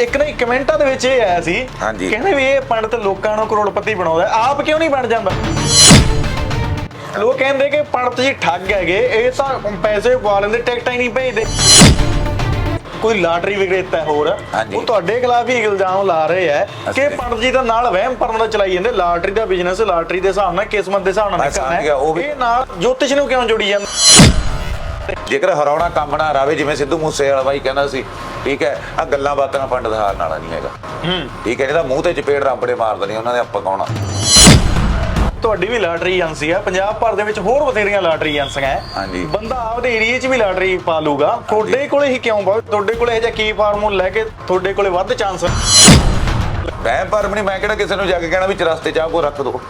ਇੱਕ ਨਾ ਕਮੈਂਟਾਂ ਦੇ ਵਿੱਚ ਇਹ ਆਇਆ ਸੀ ਹਾਂਜੀ। ਕਹਿੰਦੇ ਵੀ ਇਹ ਪੰਡਤ ਲੋਕਾਂ ਨੂੰ ਕਰੋੜਪਤੀ ਬਣਾਉਂਦਾ ਹੈ। ਆਪ ਕਿਉਂ ਨਹੀਂ ਬਣ ਜਾਂਦਾ ਲੋਕ ਕਹਿੰਦੇ ਕਿ ਪੰਡਤ ਜੀ ਠੱਗ ਹੈਗੇ ਇਹ ਤਾਂ ਪੈਸੇ ਪਵਾ ਲੈਂਦੇ ਟਿਕਟਾਂ ਹੀ ਨਹੀਂ ਭੇਜਦੇ ਕੋਈ ਲਾਟਰੀ ਵਿਕਰੇਤਾ ਹੋਰ ਹਾਂਜੀ। ਉਹ ਤੁਹਾਡੇ ਖਿਲਾਫ ਹੀ ਇਲਜ਼ਾਮ ਲਾ ਰਹੇ ਹੈ ਕਿ ਅੱਛਾ। ਪੰਡਤ ਜੀ ਦਾ ਨਾਲ ਵਹਿਮ ਪਰਨ ਦਾ ਚਲਾਈ ਜਾਂਦੇ ਲਾਟਰੀ ਦਾ ਬਿਜ਼ਨਸ ਲਾਟਰੀ ਦੇ ਹਿਸਾਬ ਨਾਲ ਕਿਸਮਤ ਦੇ ਹਿਸਾਬ ਨਾਲ ਮੈਂ ਗਿਆ, ਉਹ ਹੈ ਵੀ- ਇਹ ਨਾਲ ਜੋਤਿਸ਼ ਨੂੰ ਕਿਉਂ ਜੋੜੀ ਜਾਂਦਾ ਜੇਕਰ ਹਰਾਉਣਾ ਕੰਮ ਨਾ ਰਾਵੇ ਜਿਵੇਂ ਸਿੱਧੂ ਮੂਸੇ ਵਾਲਾ ਬਾਈ ਕਹਿੰਦਾ ਸੀ ਠੀਕ ਹੈ ਆ ਗੱਲਾਂ ਬਾਤਾਂ ਪੰਡਤ ਹਾਰਨ ਵਾਲਾ ਨਹੀਂ ਹੈਗਾ। ਹੂੰ। ਠੀਕ ਹੈ ਇਹਦਾ ਮੂੰਹ ਤੇ ਚਪੇੜ ਰਾਂਬੜੇ ਮਾਰ ਦੇਣੀ ਉਹਨਾਂ ਨੇ ਆਪਾਂ ਕੌਣਾ ਤੁਹਾਡੀ ਵੀ ਲਾਟਰੀ ਏਜੰਸੀ ਆ ਪੰਜਾਬ ਭਰ ਦੇ ਵਿੱਚ ਹੋਰ ਬਥੇਰੀਆਂ ਲਾਟਰੀ ਏਜੰਸੀਆਂ ਹੈ। ਹਾਂਜੀ। ਬੰਦਾ ਆਪਦੇ ਏਰੀਏ 'ਚ ਵੀ ਲਾਟਰੀ ਪਾ ਲੂਗਾ ਤੁਹਾਡੇ ਕੋਲੇ ਹੀ ਕਿਉਂ ਬਾ ਤੁਹਾਡੇ ਕੋਲੇ ਇਹ ਜਿਹਾ ਕੀ ਫਾਰਮੂਲਾ ਲੈ ਕੇ ਤੁਹਾਡੇ ਕੋਲੇ ਵੱਧ ਚਾਂਸ ਮੈਂ ਪਰ ਨਹੀਂ ਮੈਂ ਕਿਹੜਾ ਕਿਸੇ ਨੂੰ ਜਾ ਕੇ ਕਹਿਣਾ ਵੀ ਚਰਸਤੇ ਚਾਹ ਕੋ ਰੱਖ ਦੋ।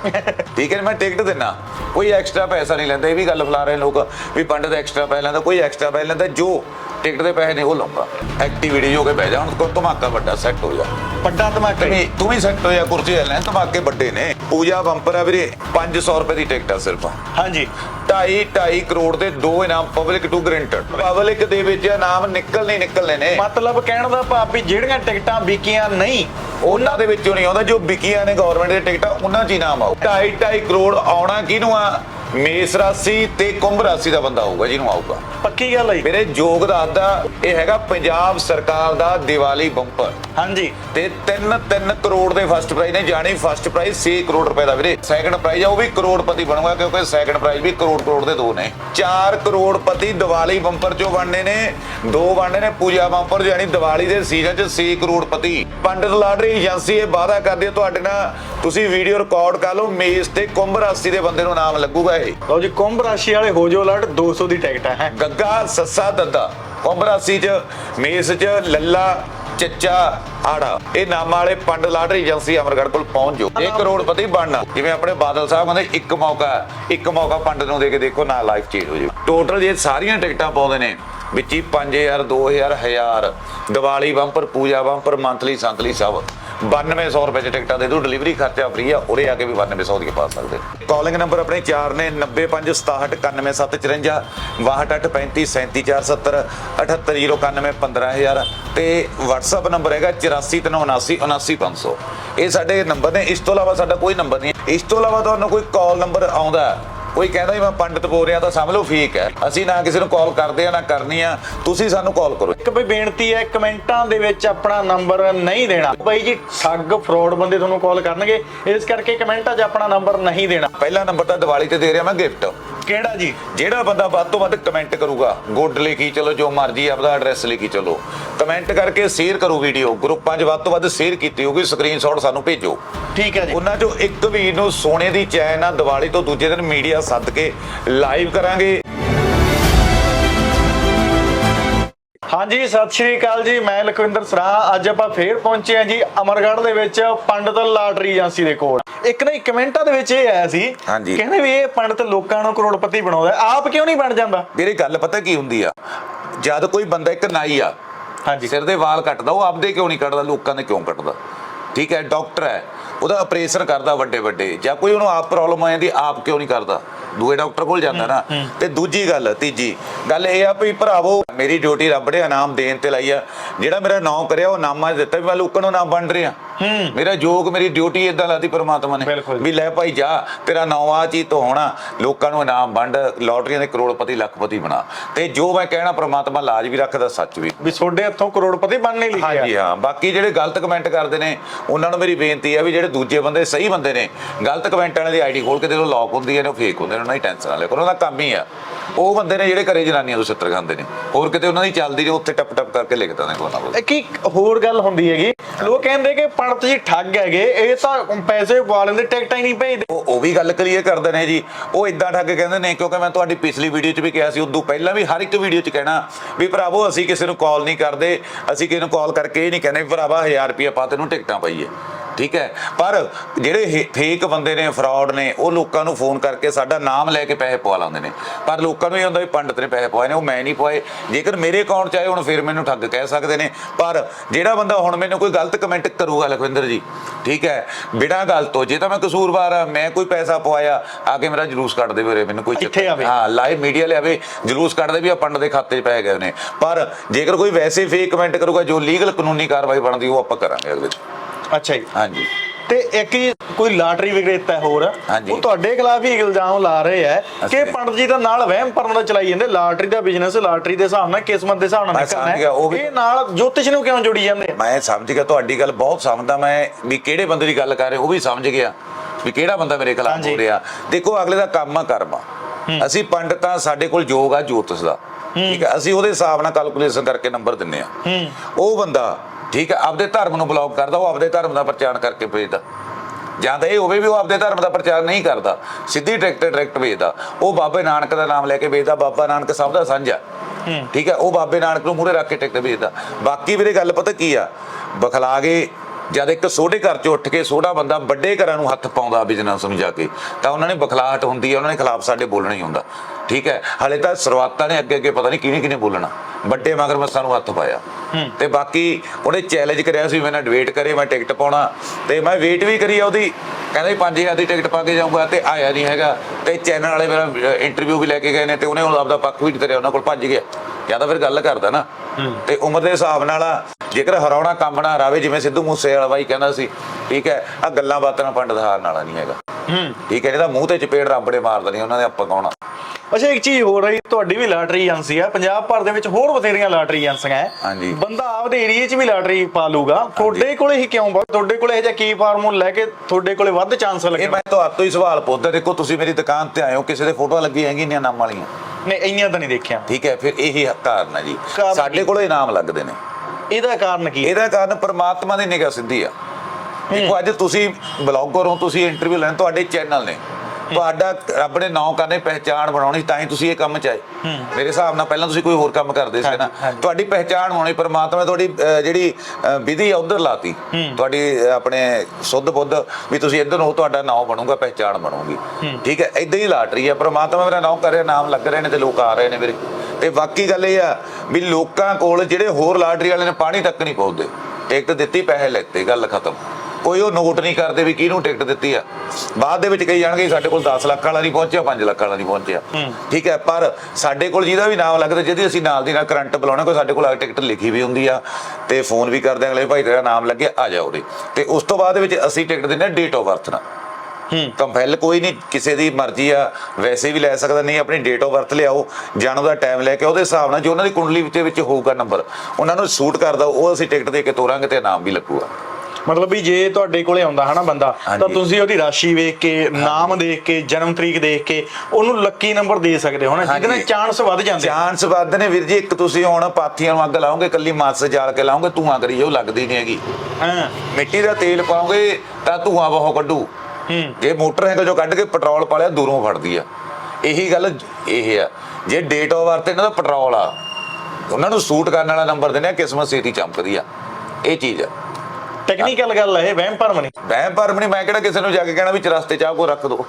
ਠੀਕ ਹੈ ਮੈਂ ਟਿਕਟ ਦਿੰਨਾ। ਕੋਈ ਐਕਸਟਰਾ ਪੈਸਾ ਨਹੀਂ ਲੈਂਦਾ ਇਹ ਵੀ ਗੱਲ ਫਲਾ ਰਹੇ ਲੋਕ ਵੀ ਪੰਡਤ ਐਕਸਟਰਾ ਪੈਸਾ ਲੈਂਦਾ ਕੋਈ ਐਕਸਟਰਾ ਪੈਸਾ ਲੈਂਦਾ ਜੋ ਟਿਕਟ ਦੇ ਪੈਸੇ ਨੇ ਉਹ ਲਊਗਾ ਐਕਟੀਵਿਟੀ ਹੋ ਕੇ ਬਹਿ ਜਾ ਹੁਣ ਕੋ ਧਮਾਕਾ ਵੱਡਾ ਸੈੱਟ ਹੋ ਜਾ। ਵੱਡਾ ਧਮਾਕਾ ਵੀ ਤੂੰ ਵੀ ਸੈੱਟ ਹੋ ਜਾ ਕੁਰਸੀ ਲੈ ਲੈ ਧਮਾਕੇ ਵੱਡੇ ਨੇ। ਪੂਜਾ ਬੰਪਰ ਆ ਵੀਰੇ 500 ਰੁਪਏ ਦੀ ਟਿਕਟ ਆ ਸਿਰਫ। ਹਾਂਜੀ। 2.5 2.5 ਕਰੋੜ ਦੇ ਦੋ ਇਨਾਮ ਪਬਲਿਕ ਟੂ ਗਰੰਟਡ ਪਬਲਿਕ ਦੇ ਵਿੱਚ ਇਨਾਮ ਨਿਕਲ ਨਹੀਂ ਨਿਕਲਨੇ ਨੇ। ਮਤਲਬ ਕਹਿਣ ਦਾ ਭਾਵ ਵੀ ਜਿਹੜੀਆਂ ਟਿਕਟਾਂ ਵਿਕੀਆਂ ਨਹੀਂ ਉਹਨਾਂ ਦੇ ਵਿੱਚੋਂ ਨਹੀਂ ਆਉਂਦਾ। ਜੋ ਵਿਕੀਆਂ ਨੇ ਗਵਰਨਮੈਂਟ ਦੇ ਟਿਕਟਾਂ, ਉਹਨਾਂ 'ਚ ਹੀ ਨਾਮ ਆਊ। 2.5 2.5 ਕਰੋੜ ਆਉਣਾ ਕਿਹਨੂੰ ਆ? ਮੇਸ ਰਾਸ਼ੀ ਤੇ ਕੁੰਭ ਰਾਸ਼ੀ ਦਾ ਬੰਦਾ ਹੋਊਗਾ ਜਿਹਨੂੰ ਆਊਗਾ। ਪੱਕੀ ਗੱਲ ਹੈ ਜੀ। ਮੇਰੇ ਯੋਗ ਦੱਸਦਾ ਇਹ ਹੈਗਾ ਪੰਜਾਬ ਸਰਕਾਰ ਦਾ ਦੀਵਾਲੀ ਬੰਪਰ। ਹਾਂਜੀ। ਤੇ 3 3 ਕਰੋੜ ਦੇ ਫਸਟ ਪ੍ਰਾਈਜ਼ ਨੇ ਜਾਣੀ ਫਸਟ ਪ੍ਰਾਈਜ਼ 6 ਕਰੋੜ ਰੁਪਏ ਦਾ ਵੀਰੇ। ਸੈਕੰਡ ਪ੍ਰਾਈਜ਼ ਆ ਉਹ ਵੀ ਕਰੋੜਪਤੀ ਬਣੂਗਾ ਕਿਉਂਕਿ ਸੈਕੰਡ ਪ੍ਰਾਈਜ਼ ਵੀ ਕਰੋੜ ਕਰੋੜ ਦੇ ਦੋ ਨੇ। 4 ਕਰੋੜਪਤੀ ਦੀਵਾਲੀ ਬੰਪਰ ਚੋਂ ਬਣਨੇ ਨੇ ਦੋ ਬਣਨੇ ਨੇ ਪੂਜਾ ਬੰਪਰ ਜਾਣੀ ਦੀਵਾਲੀ ਦੇ ਸੀਜ਼ਨ 'ਚ 6 ਕਰੋੜਪਤੀ। ਪੰਡਤ ਲਾਟਰੀ ਏਜੰਸੀ ਇਹ ਵਾਅਦਾ ਕਰਦੀ ਹੈ ਤੁਹਾਡੇ ਨਾਲ। ਤੁਸੀਂ ਵੀਡੀਓ ਰਿਕਾਰਡ ਕਰ ਲਓ ਮੇਜ਼ ਤੇ ਕੁੰਭ ਰਾਸ਼ੀ ਦੇ ਬੰਦੇ ਨੂੰ ਨਾਮ ਲੱਗੂਗਾ ਇਹ ਲਓ ਜੀ, ਕੁੰਭ ਰਾਸ਼ੀ ਵਾਲੇ ਹੋ ਜੋ ਅਲਰਟ 200 ਦੀ ਟਿਕਟ ਹੈ। ਗੱਗਾ, ਸੱਸਾ, ਦੱਦਾ। ਕੁੰਭ ਰਾਸ਼ੀ 'ਚ ਮੇਸ 'ਚ ਲੱਲਾ, ਚੱਚਾ, ਆੜਾ। ਇਹ ਨਾਮਾਂ ਵਾਲੇ ਪੰਡ ਲਾਟਰੀ ਏਜੰਸੀ ਅਮਰਗੜ੍ਹ ਕੋਲ ਪਹੁੰਚ ਜਾਓ। ਇਹ ਕਰੋੜਪਤੀ ਬਣਨਾ, ਜਿਵੇਂ ਆਪਣੇ ਬਾਦਲ ਸਾਹਿਬ ਕਹਿੰਦੇ, ਇੱਕ ਮੌਕਾ ਇੱਕ ਮੌਕਾ ਪੰਡ ਨੂੰ ਦੇ ਕੇ ਦੇਖੋ ਨਾ ਲਾਈਫ ਚੇਂਜ ਹੋ ਜਾਵੇ ਟੋਟਲ ਜੇ ਸਾਰੀਆਂ ਟਿਕਟਾਂ ਪਾਉਂਦੇ ਨੇ, ਵਿੱਚ ਹੀ 5000 2000 1000 Diwali bumper, Puja bumper monthly ਸੰਤਲੀ ਸਭ। 9200 ਰੁਪਏ ਦੀ ਟਿਕਟਾਂ ਦੇ ਦੋ ਡਿਲੀਵਰੀ ਖਰਚਾ ਫ੍ਰੀ ਆ, ਉਰੇ ਆ ਕੇ ਵੀ 9200 ਦੀ ਪਾ ਸਕਦੇ। ਕਾਲਿੰਗ ਨੰਬਰ ਆਪਣੇ 4 ਨੇ 9567 68735 78091 ਤੇ WhatsApp ਨੰਬਰ ਹੈਗਾ 8439799500 ਇਹ ਸਾਡੇ ਨੰਬਰ ਨੇ, ਇਸ ਤੋਂ ਇਲਾਵਾ ਸਾਡਾ ਕੋਈ ਨੰਬਰ ਨਹੀਂ ਇਸ ਤੋਂ ਇਲਾਵਾ ਤੁਹਾਨੂੰ ਕੋਈ ਕਾਲ ਨੰਬਰ ਆਉਂਦਾ ਕੋਈ ਕਹਿੰਦਾ ਵੀ ਮੈਂ ਪੰਡਤ ਬੋਲ ਰਿਹਾ ਤਾਂ ਸਮਝ ਲਓ ਫੇਕ ਹੈ। ਅਸੀਂ ਨਾ ਕਿਸੇ ਨੂੰ ਕਾਲ ਕਰਦੇ ਆ ਨਾ ਕਰਨੀ ਆ। ਤੁਸੀਂ ਸਾਨੂੰ ਕਾਲ ਕਰੋ। ਇੱਕ ਬਈ ਬੇਨਤੀ ਹੈ ਕਮੈਂਟਾਂ ਦੇ ਵਿੱਚ ਆਪਣਾ ਨੰਬਰ ਨਹੀਂ ਦੇਣਾ। ਬਾਈ ਜੀ ਠੱਗ ਫਰਾਡ ਬੰਦੇ ਤੁਹਾਨੂੰ ਕਾਲ ਕਰਨਗੇ। ਇਸ ਕਰਕੇ ਕਮੈਂਟਾਂ 'ਚ ਆਪਣਾ ਨੰਬਰ ਨਹੀਂ ਦੇਣਾ। ਪਹਿਲਾ ਨੰਬਰ ਤਾਂ ਦੀਵਾਲੀ ਤੇ ਦੇ ਰਿਹਾ ਮੈਂ ਗਿਫਟ ਕਿਹੜਾ ਜੀ? ਜਿਹੜਾ ਬੰਦਾ ਵੱਧ ਤੋਂ ਵੱਧ ਕਮੈਂਟ ਕਰੂਗਾ ਗੁੱਡ ਲਿਖੀ ਚਲੋ ਜੋ ਮਰਜ਼ੀ ਆਪਦਾ ਐਡਰੈਸ ਲਿਖੀ ਚਲੋ। ਕਮੈਂਟ ਕਰਕੇ ਸ਼ੇਅਰ ਕਰੋ ਵੀਡੀਓ ਗਰੁੱਪਾਂ 'ਚ ਵੱਧ ਤੋਂ ਵੱਧ ਸ਼ੇਅਰ ਕੀਤੀ ਹੋਊਗੀ ਸਕਰੀਨਸ਼ਾਟ ਸਾਨੂੰ ਭੇਜੋ। ਠੀਕ ਹੈ ਜੀ। ਉਹਨਾਂ 'ਚੋਂ ਇੱਕ ਵੀਰ ਨੂੰ ਸੋਨੇ ਦੀ ਚੈਨ ਆ ਦੀਵਾਲੀ ਤੋਂ ਦੂਜੇ ਦਿਨ ਮੀਡੀਆ ਸੱਦ ਕੇ ਲਾਈਵ ਕਰਾਂਗੇ। ਹਾਂਜੀ ਸਤਿ ਸ਼੍ਰੀ ਅਕਾਲ ਜੀ। ਮੈਂ ਲਖਵਿੰਦਰ ਸਰਾ ਅੱਜ ਆਪਾਂ ਫੇਰ ਪਹੁੰਚੇ ਹਾਂ ਜੀ ਅਮਰਗੜ੍ਹ ਦੇ ਵਿੱਚ ਪੰਡਤ ਲਾਟਰੀ ਏਜੰਸੀ ਦੇ ਕੋਲ। ਇੱਕ ਨਾ ਕਮੈਂਟਾਂ ਦੇ ਵਿੱਚ ਇਹ ਆਇਆ ਸੀ। ਕਹਿੰਦੇ ਵੀ ਇਹ ਪੰਡਤ ਲੋਕਾਂ ਨੂੰ ਕਰੋੜਪਤੀ ਬਣਾਉਂਦਾ। ਆਪ ਕਿਉਂ ਨਹੀਂ ਬਣ ਜਾਂਦਾ? ਵੀਰੇ ਗੱਲ ਪਤਾ ਕੀ ਹੁੰਦੀ ਆ? ਜਦ ਕੋਈ ਬੰਦਾ ਇੱਕ ਨਾਈ ਆ ਹਾਂਜੀ। ਸਿਰ ਦੇ ਵਾਲ ਕੱਟਦਾ ਉਹ ਆਪਦੇ ਕਿਉਂ ਨਹੀਂ ਕੱਟਦਾ? ਲੋਕਾਂ ਦੇ ਕਿਉਂ ਕੱਟਦਾ? ਠੀਕ ਹੈ ਡਾਕਟਰ ਹੈ। ਉਹਦਾ ਆਪਰੇਸ਼ਨ ਕਰਦਾ ਵੱਡੇ ਵੱਡੇ ਜਾਂ ਕੋਈ ਉਹਨੂੰ ਆਪ ਪ੍ਰੋਬਲਮ ਆ ਜਾਂਦੀ ਆਪ ਕਿਉਂ ਨਹੀਂ ਕਰਦਾ? ਦੂਏ ਡਾਕਟਰ ਕੋਲ ਜਾਂਦਾ ਨਾ। ਤੇ ਦੂਜੀ ਗੱਲ ਤੀਜੀ ਗੱਲ ਇਹ ਆ ਵੀ ਭਰਾਵੋ ਮੇਰੀ ਡਿਊਟੀ ਰੱਬ ਨੇ ਇਨਾਮ ਦੇਣ ਤੇ ਲਈ ਆ। ਜਿਹੜਾ ਮੇਰਾ ਨਾਮ ਕਰਿਆ ਉਹ ਨਾਮਾ ਦਿੱਤਾ ਵੀ ਮੈਂ ਲੋਕਾਂ ਨੂੰ ਨਾਮ ਬਣ ਰਿਹਾ। ਮੇਰਾ ਜੋਗ ਮੇਰੀ ਡਿਊਟੀ ਇਦਾਂ ਲਾਤੀ ਪ੍ਰਮਾਤਮਾ ਨੇ। ਵੀ ਲੈ ਭਾਈ ਜਾ ਤੇਰਾ ਨਾਮ ਆ ਚੀਜ਼ ਤੋਂ ਹੋਣਾ ਲੋਕਾਂ ਨੂੰ ਇਨਾਮ ਵੰਡ ਲੋਟਰੀਆਂ ਦੇ ਕਰੋੜਪਤੀ ਲੱਖਪਤੀ ਬਣਾ। ਤੇ ਜੋ ਮੈਂ ਕਹਿਣਾ ਪ੍ਰਮਾਤਮਾ ਲਾਜ ਵੀ ਰੱਖਦਾ ਸੱਚ ਵੀ। ਵੀ ਤੁਹਾਡੇ ਹੱਥੋਂ ਕਰੋੜਪਤੀ ਬਣਨੇ ਲਿਖਿਆ ਹਾਂਜੀ ਹਾਂ। ਬਾਕੀ ਜਿਹੜੇ ਗਲਤ ਕਮੈਂਟ ਕਰਦੇ ਨੇ ਉਹਨਾਂ ਨੂੰ ਮੇਰੀ ਬੇਨਤੀ ਹੈ ਵੀ ਜਿਹੜੇ ਦੂਜੇ ਬੰਦੇ ਸਹੀ ਬੰਦੇ ਨੇ ਗਲਤ ਕਮੈਂਟ ਵਾਲੇ ਦੀ ਆਈਡੀ ਖੋਲ ਕੇ ਜਦੋਂ ਲੌਕ ਹੁੰਦੀ ਹੈ ਨੇ ਉਹ ਫੇਕ ਹੁੰਦੇ ਨੇ ਉਹਨਾਂ ਦੀ ਟੈਨਸ਼ਨ ਨਾ ਕਰੋ ਉਹਨਾਂ ਦਾ ਕੰਮ ਹੀ ਆ। ਉਹ ਬੰਦੇ ਨੇ ਜਿਹੜੇ ਘਰੇ ਜਨਾਨੀਆਂ ਤੋਂ ਛਿੱਤਰ ਖਾਂਦੇ ਨੇ। ਹੋਰ ਕਿਤੇ ਉਹਨਾਂ ਦੀ ਚੱਲਦੀ ਜੇ ਉੱਥੇ ਟੱਪ ਟੱਪ ਕਰਕੇ ਲਿਖ ਦਿੰਦੇ ਕੋਲ ਨਾ ਕੋਲ ਇੱਕ ਇੱਕ ਹੋਰ ਗੱਲ ਹੁੰਦੀ ਹੈਗੀ ਲੋਕ ਕਹਿੰਦੇ ਕਿ ਪੰਡਤ ਜੀ ਠੱਗ ਹੈਗੇ ਇਹ ਤਾਂ ਪੈਸੇ ਪਵਾ ਲੈਂਦੇ ਟਿਕਟਾਂ ਹੀ ਨਹੀਂ ਭੇਜਦੇ। ਉਹ ਉਹ ਵੀ ਗੱਲ ਕਲੀਅਰ ਕਰਦੇ ਨੇ ਜੀ। ਉਹ ਇਦਾਂ ਠੱਗ ਕਹਿੰਦੇ ਨੇ ਕਿਉਂਕਿ ਮੈਂ ਤੁਹਾਡੀ ਪਿਛਲੀ ਵੀਡੀਓ 'ਚ ਵੀ ਕਿਹਾ ਸੀ ਉਦੋਂ ਪਹਿਲਾਂ ਵੀ ਹਰ ਇੱਕ ਵੀਡੀਓ 'ਚ ਕਹਿਣਾ ਵੀ ਭਰਾਵੋ ਅਸੀਂ ਕਿਸੇ ਨੂੰ ਕਾਲ ਨਹੀਂ ਕਰਦੇ ਅਸੀਂ ਕਿਸੇ ਨੂੰ ਕਾਲ ਕਰਕੇ ਇਹ ਨਹੀਂ ਕਹਿੰਦੇ ਭਰਾਵਾ 1000 ਰੁਪਏ ਪਾ ਤੈਨੂੰ ਟਿਕਟਾਂ ਪਾਈਏ। ਠੀਕ ਹੈ? ਪਰ ਜਿਹੜੇ ਫੇਕ ਬੰਦੇ ਨੇ ਫਰਾਡ ਨੇ ਉਹ ਲੋਕਾਂ ਨੂੰ ਫੋਨ ਕਰਕੇ ਸਾਡਾ ਨਾਮ ਲੈ ਕੇ ਪੈਸੇ ਪਵਾ ਲਾਉਂਦੇ ਨੇ। ਪਰ ਲੋਕਾਂ ਨੂੰ ਇਹ ਹੁੰਦਾ ਵੀ ਪੰਡਤ ਨੇ ਪੈਸੇ ਪਵਾਏ ਨੇ ਉਹ ਮੈਂ ਨਹੀਂ ਪਵਾਏ। ਜੇਕਰ ਮੇਰੇ ਅਕਾਊਂਟ 'ਚ ਆਏ ਹੁਣ ਫਿਰ ਮੈਨੂੰ ਠੱਗ ਕਹਿ ਸਕਦੇ ਨੇ। ਪਰ ਜਿਹੜਾ ਬੰਦਾ ਹੁਣ ਮੈਨੂੰ ਕੋਈ ਗਲਤ ਕਮੈਂਟ ਕਰੂਗਾ ਲਖਵਿੰਦਰ ਜੀ ਠੀਕ ਹੈ? ਬਿਨਾਂ ਗੱਲ ਤੋਂ ਜੇ ਤਾਂ ਮੈਂ ਕਸੂਰਵਾਰ ਆ ਮੈਂ ਕੋਈ ਪੈਸਾ ਪਵਾਇਆ ਆ ਕੇ ਮੇਰਾ ਜਲੂਸ ਕੱਢ ਦੇ ਵੀਰੇ ਮੈਨੂੰ ਕੋਈ ਚੱਕਰ। ਹਾਂ ਲਾਈਵ ਮੀਡੀਆ ਲਿਆਵੇ ਜਲੂਸ ਕੱਢਦੇ ਵੀ ਆ ਪੰਡਤ ਦੇ ਖਾਤੇ 'ਚ ਪੈ ਗਏ ਨੇ। ਪਰ ਜੇਕਰ ਕੋਈ ਵੈਸੇ ਫੇਕ ਕਮੈਂਟ ਕਰੂਗਾ ਜੋ ਲੀਗਲ ਕਾਨੂੰਨੀ ਕਾਰਵਾਈ ਬਣਦੀ ਉਹ ਆਪਾਂ ਕਰਾਂਗੇ ਅਗਲੇ 'ਚ। ਅੱਛਾ ਜੀ। ਹਾਂਜੀ। ਤੇ ਇੱਕ ਜੀ ਕੋਈ ਲਾਟਰੀ ਵਿਕਰੇਤਾ ਹੋਰ ਆ, ਹਾਂਜੀ। ਉਹ ਤੁਹਾਡੇ ਖਿਲਾਫ ਹੀ ਇਲਜ਼ਾਮ ਲਾ ਰਹੇ ਆ ਕਿ ਅੱਛਾ। ਪੰਡਤ ਜੀ ਦਾ ਨਾਲ ਵਹਿਮ ਭਰਮ ਦਾ ਚਲਾਈ ਜਾਂਦੇ ਲਾਟਰੀ ਦਾ ਬਿਜ਼ਨਸ ਲਾਟਰੀ ਦੇ ਹਿਸਾਬ ਨਾਲ ਕਿਸਮਤ ਦੇ ਹਿਸਾਬ ਨਾਲ ਮੈਂ ਨਿਕਲਣਾ ਸਮਝ ਗਿਆ, ਉਹ ਹੈ ਵੀ- ਇਹ ਨਾਲ ਜੋਤਿਸ਼ ਨੂੰ ਕਿਉਂ ਜੋੜੀ ਜਾਂਦੇ ਆ? ਮੈਂ ਸਮਝ ਗਿਆ ਤੁਹਾਡੀ ਗੱਲ ਬਹੁਤ ਸਮਝਦਾ ਮੈਂ ਵੀ ਕਿਹੜੇ ਬੰਦੇ ਦੀ ਗੱਲ ਕਰ ਰਹੇ ਉਹ ਵੀ ਸਮਝ ਗਿਆ ਵੀ ਕਿਹੜਾ ਬੰਦਾ ਮੇਰੇ ਖਿਲਾਫ ਹਾਂਜੀ। ਹੋ ਰਿਹਾ। ਦੇਖੋ ਅਗਲੇ ਦਾ ਕੰਮ ਆ ਕਰਮ ਆ। ਅਸੀਂ ਪੰਡਤਾਂ ਸਾਡੇ ਕੋਲ ਯੋਗ ਆ ਜੋਤਿਸ਼ ਦਾ। ਠੀਕ ਹੈ ਅਸੀਂ ਉਹਦੇ ਹਿਸਾਬ ਨਾਲ ਕੈਲਕੂਲੇਸ਼ਨ ਕਰਕੇ ਨੰਬਰ ਦਿੰਨੇ ਆ। ਉਹ ਬੰਦਾ ਠੀਕ ਹੈ ਆਪਦੇ ਧਰਮ ਨੂੰ ਬਲੌਕ ਕਰਦਾ ਉਹ ਆਪਦੇ ਧਰਮ ਦਾ ਪ੍ਰਚਾਰ ਕਰਕੇ ਭੇਜਦਾ। ਜਾਂ ਤਾਂ ਇਹ ਹੋਵੇ ਵੀ ਉਹ ਆਪਦੇ ਧਰਮ ਦਾ ਪ੍ਰਚਾਰ ਨਹੀਂ ਕਰਦਾ ਸਿੱਧੀ ਡਾਇਰੈਕਟ ਡਾਇਰੈਕਟ ਭੇਜਦਾ। ਉਹ ਬਾਬੇ ਨਾਨਕ ਦਾ ਨਾਮ ਲੈ ਕੇ ਭੇਜਦਾ ਬਾਬਾ ਨਾਨਕ ਸਭ ਦਾ ਸਾਂਝਾ। ਠੀਕ ਹੈ ਉਹ ਬਾਬੇ ਨਾਨਕ ਨੂੰ ਮੂਹਰੇ ਰੱਖ ਕੇ ਟਿਕਟ ਭੇਜਦਾ। ਬਾਕੀ ਵੀਰੇ ਗੱਲ ਪਤਾ ਕੀ ਆ? ਬਖਲਾ ਕੇ ਜਦ ਇੱਕ ਛੋਟੇ ਘਰ ਚੋਂ ਉੱਠ ਕੇ ਛੋਟਾ ਬੰਦਾ ਵੱਡੇ ਘਰਾਂ ਨੂੰ ਹੱਥ ਪਾਉਂਦਾ ਬਿਜ਼ਨਸ ਨੂੰ ਜਾ ਕੇ ਤਾਂ ਉਹਨਾਂ ਨੇ ਬਖਲਾਹਟ ਹੁੰਦੀ ਹੈ ਉਹਨਾਂ ਨੇ ਖਿਲਾਫ ਸਾਡੇ ਬੋਲਣਾ ਹੀ ਹੁੰਦਾ। ਠੀਕ ਹੈ ਹਲੇ ਤਾਂ ਸ਼ੁਰੂਆਤਾਂ ਨੇ ਅੱਗੇ ਅੱਗੇ ਪਤਾ ਨਹੀਂ ਕਿਹਨੇ ਕਿਹਨੇ ਬੋਲਣਾ। ਵੱਡੇ ਮਗਰ ਮੱਸਾਂ ਨੂੰ ਹੱਥ ਪਾਇਆ। ਤੇ ਬਾਕੀ ਉਹਨੇ ਚੈਲੰਜ ਕਰਿਆ ਸੀ ਮੈਂ ਡਿਬੇਟ ਕਰੇ ਮੈਂ ਟਿਕਟ ਪਾਉਣਾ। ਤੇ ਮੈਂ ਵੇਟ ਵੀ ਕਰੀ ਆ ਉਹਦੀ। ਕਹਿੰਦਾ 5000 ਦੀ ਟਿਕਟ ਪਾ ਕੇ ਜਾਊਂਗਾ ਤੇ ਆਇਆ ਨਹੀਂ ਹੈਗਾ। ਤੇ ਚੈਨਲ ਵਾਲੇ ਮੇਰਾ ਇੰਟਰਵਿਊ ਵੀ ਲੈ ਕੇ ਗਏ ਨੇ ਤੇ ਉਹਨੇ ਆਪਦਾ ਪੱਖ ਵੀ ਕਰਿਆ ਉਹਨਾਂ ਕੋਲ ਭੱਜ ਗਿਆ। ਜਾਂ ਤਾਂ ਫਿਰ ਗੱਲ ਕਰਦਾ ਨਾ। ਤੇ ਉਮਰ ਦੇ ਹਿਸਾਬ ਨਾਲ ਜੇਕਰ ਹਰਾਉਣਾ ਕੰਮ ਨਾ ਹਰਾਵੇ ਜਿਵੇਂ ਸਿੱਧੂ ਮੂਸੇ ਵਾਲਾ ਬਾਈ ਕਹਿੰਦਾ ਸੀ ਠੀਕ ਹੈ ਆ ਗੱਲਾਂ ਬਾਤਾਂ ਨਾਲ ਪੰਡਤ ਹਾਰਨ ਵਾਲਾ ਨਹੀਂ ਹੈਗਾ। ਠੀਕ ਹੈ ਇਹਦਾ ਮੂੰਹ ਤੇ ਚਪੇੜ ਰੱਬ ਨੇ ਮਾਰਦਾ ਨਹੀਂ ਉਹਨਾਂ ਦੇ ਆਪਾਂ ਕੌਣਾ ਅੱਛਾ ਇੱਕ ਚੀਜ਼ ਹੋ ਰਹੀ ਤੁਹਾਡੀ ਵੀ ਲਾਟਰੀ ਏਜੰਸੀ ਆ ਪੰਜਾਬ ਭਰ ਦੇ ਵਿੱਚ ਹੋਰ ਬਥੇਰੀਆਂ ਲਾਟਰੀ ਏਜੰਸੀਆਂ ਹੈ ਹਾਂਜੀ। ਬੰਦਾ ਆਪਦੇ ਏਰੀਏ 'ਚ ਵੀ ਲਾਟਰੀ ਪਾ ਲੂਗਾ। ਤੁਹਾਡੇ ਕੋਲੇ ਹੀ ਕਿਉਂ ਬਾ ਤੁਹਾਡੇ ਕੋਲੇ ਇਹ ਜਿਹਾ ਕੀ ਫਾਰਮੂਲਾ ਲੈ ਕੇ ਤੁਹਾਡੇ ਕੋਲੇ ਵੱਧ ਚਾਂਸ ਇਹ ਲੱਗੇ ਮੈਂ ਤੁਹਾਡੇ ਤੋਂ ਹੀ ਸਵਾਲ ਪੁੱਛਦਾ ਦੇਖੋ ਤੁਸੀਂ ਮੇਰੀ ਦੁਕਾਨ ਤੇ ਆਏ ਹੋ ਕਿਸੇ ਦੇ ਫੋਟੋਆਂ ਲੱਗੀ ਹੈਗੀਆਂ ਨੇ ਨਾਮ ਵਾਲੀਆਂ? ਨਹੀਂ ਇੰਨੀਆਂ ਤਾਂ ਨਹੀਂ ਦੇਖਿਆ। ਠੀਕ ਹੈ ਫਿਰ ਇਹੀ ਕਾਰਨ ਹੈ ਜੀ। ਸਾਡੇ? ਕੋਲ ਇਨਾਮ ਲੱਗਦੇ ਨੇ। ਇਹਦਾ ਕਾਰਨ ਕੀ? ਇਹਦਾ ਕਾਰਨ ਪ੍ਰਮਾਤਮਾ ਦੀ ਨਿਗਾਹ ਸਿੱਧੀ ਆ। ਦੇਖੋ ਅੱਜ ਤੁਸੀਂ ਬਲੌਗਰ ਹੋ ਤੁਸੀਂ ਇੰਟਰਵਿਊ ਲੈਣ ਤੁਹਾਡੇ ਚੈਨਲ ਨੇ। ਤੁਹਾਡਾ ਰੱਬ ਨੇ ਨਾਂ ਕਰਨੇ ਪਹਿਚਾਣ ਬਣਾਉਣੀ ਤਾਂ ਹੀ ਤੁਸੀਂ ਇਹ ਕੰਮ ਚ ਆਏ। ਮੇਰੇ ਹਿਸਾਬ ਨਾਲ ਪਹਿਲਾਂ ਤੁਸੀਂ ਕੋਈ ਹੋਰ ਕੰਮ ਕਰਦੇ ਸੀ ਨਾ। ਤੁਹਾਡੀ ਪਹਿਚਾਣ ਹੋਣੀ ਪ੍ਰਮਾਤਮਾ ਨੇ ਤੁਹਾਡੀ ਜਿਹੜੀ ਵਿਧੀ ਆ ਉਧਰ ਲਾਤੀ। ਤੁਹਾਡੀ ਆਪਣੇ ਸੁੱਧ ਬੁੱਧ ਵੀ ਤੁਸੀਂ ਇੱਧਰ ਹੋ ਤੁਹਾਡਾ ਨਾਮ ਬਣੂਗਾ ਪਹਿਚਾਣ ਬਣੂਗੀ। ਠੀਕ ਹੈ ਇਦਾਂ ਹੀ ਲਾਟਰੀ ਆ। ਪ੍ਰਮਾਤਮਾ ਮੇਰਾ ਨਾਮ ਕਰ ਰਿਹਾ ਨਾਮ ਲੱਗ ਰਹੇ ਨੇ ਤੇ ਲੋਕ ਆ ਰਹੇ ਨੇ ਵੀਰੇ ਤੇ ਬਾਕੀ ਗੱਲ ਇਹ ਆ ਵੀ ਲੋਕਾਂ ਕੋਲ ਜਿਹੜੇ ਹੋਰ ਲਾਟਰੀ ਵਾਲੇ ਨੇ ਪਾਣੀ ਤੱਕ ਨਹੀਂ ਪਹੁੰਚਦੇ। ਟਿਕਟ ਦਿੱਤੀ ਪੈਸੇ ਲੈਤੇ ਗੱਲ ਖਤਮ। ਕੋਈ ਉਹ ਨੋਟ ਨਹੀਂ ਕਰਦੇ ਵੀ ਕਿਹਨੂੰ ਟਿਕਟ ਦਿੱਤੀ ਆ। ਬਾਅਦ ਦੇ ਵਿੱਚ ਕਈ ਜਾਣਗੇ ਸਾਡੇ ਕੋਲ 10 ਲੱਖ ਵਾਲਾ ਨਹੀਂ ਪਹੁੰਚਿਆ 5 ਲੱਖ ਵਾਲਾ ਨਹੀਂ ਪਹੁੰਚਿਆ। ਠੀਕ ਹੈ ਪਰ ਸਾਡੇ ਕੋਲ ਜਿਹਦਾ ਵੀ ਨਾਮ ਲੱਗਦਾ ਜਿਹਦੀ ਅਸੀਂ ਨਾਲ ਦੀ ਨਾਲ ਕਰੰਟ ਬੁਲਾਉਣਾ ਕੋਈ ਸਾਡੇ ਕੋਲ ਆ ਟਿਕਟ ਲਿਖੀ ਵੀ ਹੁੰਦੀ ਆ ਤੇ ਫੋਨ ਵੀ ਕਰਦੇ ਅਗਲੇ ਭਾਈ ਤੇਰਾ ਨਾਮ ਲੱਗਿਆ ਆ ਜਾ ਉਰੇ। ਤੇ ਉਸ ਤੋਂ ਬਾਅਦ ਵਿੱਚ ਅਸੀਂ ਟਿਕਟ ਦਿੰਦੇ ਡੇਟ ਆਫ ਬਰਥ ਨਾਲ। ਹੂੰ। ਕੰਪੈਲ ਕੋਈ ਨਹੀਂ ਕਿਸੇ ਦੀ ਮਰਜ਼ੀ ਆ ਵੈਸੇ ਵੀ ਲੈ ਸਕਦਾ ਨਹੀਂ ਆਪਣੀ ਡੇਟ ਆਫ ਬਰਥ ਲਿਆਓ ਜਨਮ ਦਾ ਟਾਈਮ ਲੈ ਕੇ ਉਹਦੇ ਹਿਸਾਬ ਨਾਲ ਜੋ ਉਹਨਾਂ ਦੀ ਕੁੰਡਲੀ ਵਿੱਚ ਹੋਊਗਾ ਨੰਬਰ ਉਹਨਾਂ ਨੂੰ ਸੂਟ ਕਰਦਾ ਉਹ ਅਸੀਂ ਟਿਕਟ ਦੇ ਕੇ ਤੋਰਾਂਗੇ ਤੇ ਨਾਮ ਵੀ ਲੱਗੂਗਾ। ਮਤਲਬ ਵੀ ਜੇ ਤੁਹਾਡੇ ਕੋਲੇ ਆਉਂਦਾ ਹਨਾ ਬੰਦਾ ਤਾਂ। ਤੁਸੀਂ ਉਹਦੀ ਰਾਸ਼ੀ ਵੇਖ ਕੇ ਨਾਮ ਦੇਖ ਕੇ ਜਨਮ ਤਰੀਕ ਦੇਖ ਕੇ ਉਹਨੂੰ ਲੱਕੀ ਨੰਬਰ ਦੇ ਸਕਦੇ ਹੋ ਨਾ ਜਿਹਦੇ ਨਾਲ ਹਾਂਜੀ। ਚਾਂਸ ਵੱਧ ਜਾਂਦੇ। ਚਾਂਸ ਵੱਧ ਨੇ ਵੀਰ ਜੀ ਇੱਕ ਤੁਸੀਂ ਹੁਣ ਪਾਥੀਆਂ ਨੂੰ ਅੱਗ ਲਾਓਗੇ ਕੱਲੀ ਮਾਸ ਜਾਲ ਕੇ ਲਾਓਗੇ ਧੂਆਂ ਕਰੀ ਜਾਓ ਲੱਗਦੀ ਨਹੀਂ ਹੈਗੀ। ਹਾਂ। ਮਿੱਟੀ ਦਾ ਤੇਲ ਪਾਓਗੇ ਤਾਂ ਧੂਆਂ ਬਹੁਤ ਕੱਢੂ। ਹੂੰ। ਜੇ ਮੋਟਰ ਹੈਗਾ ਜੋ ਕੱਢ ਕੇ ਪੈਟਰੋਲ ਪਾਲਿਆ ਦੂਰੋਂ ਫੜਦੀ ਆ। ਇਹੀ ਗੱਲ ਇਹ ਆ। ਜੇ ਡੇਟ ਆਫ ਬਰਥ ਇਹਨਾਂ ਦਾ ਪੈਟਰੋਲ ਆ ਉਹਨਾਂ ਨੂੰ ਸੂਟ ਕਰਨ ਵਾਲਾ ਨੰਬਰ ਦਿੰਦੇ ਆ ਕਿਸਮਤ ਛੇਤੀ ਚਮਕਦੀ ਆ। ਇਹ ਚੀਜ਼ ਆ। ਟੈਕਨੀਕਲ ਗੱਲ ਹੈ ਇਹ ਵਹਿਮ ਭਰਮ ਨਹੀਂ। ਵਹਿਮ ਭਰਮ ਨਹੀਂ ਮੈਂ ਕਿਹੜਾ ਕਿਸੇ ਨੂੰ ਜਾ ਕੇ ਕਹਿਣਾ ਵੀ ਚਰਸਤੇ ਚਾਹ ਕੋ ਰੱਖ ਦੋ।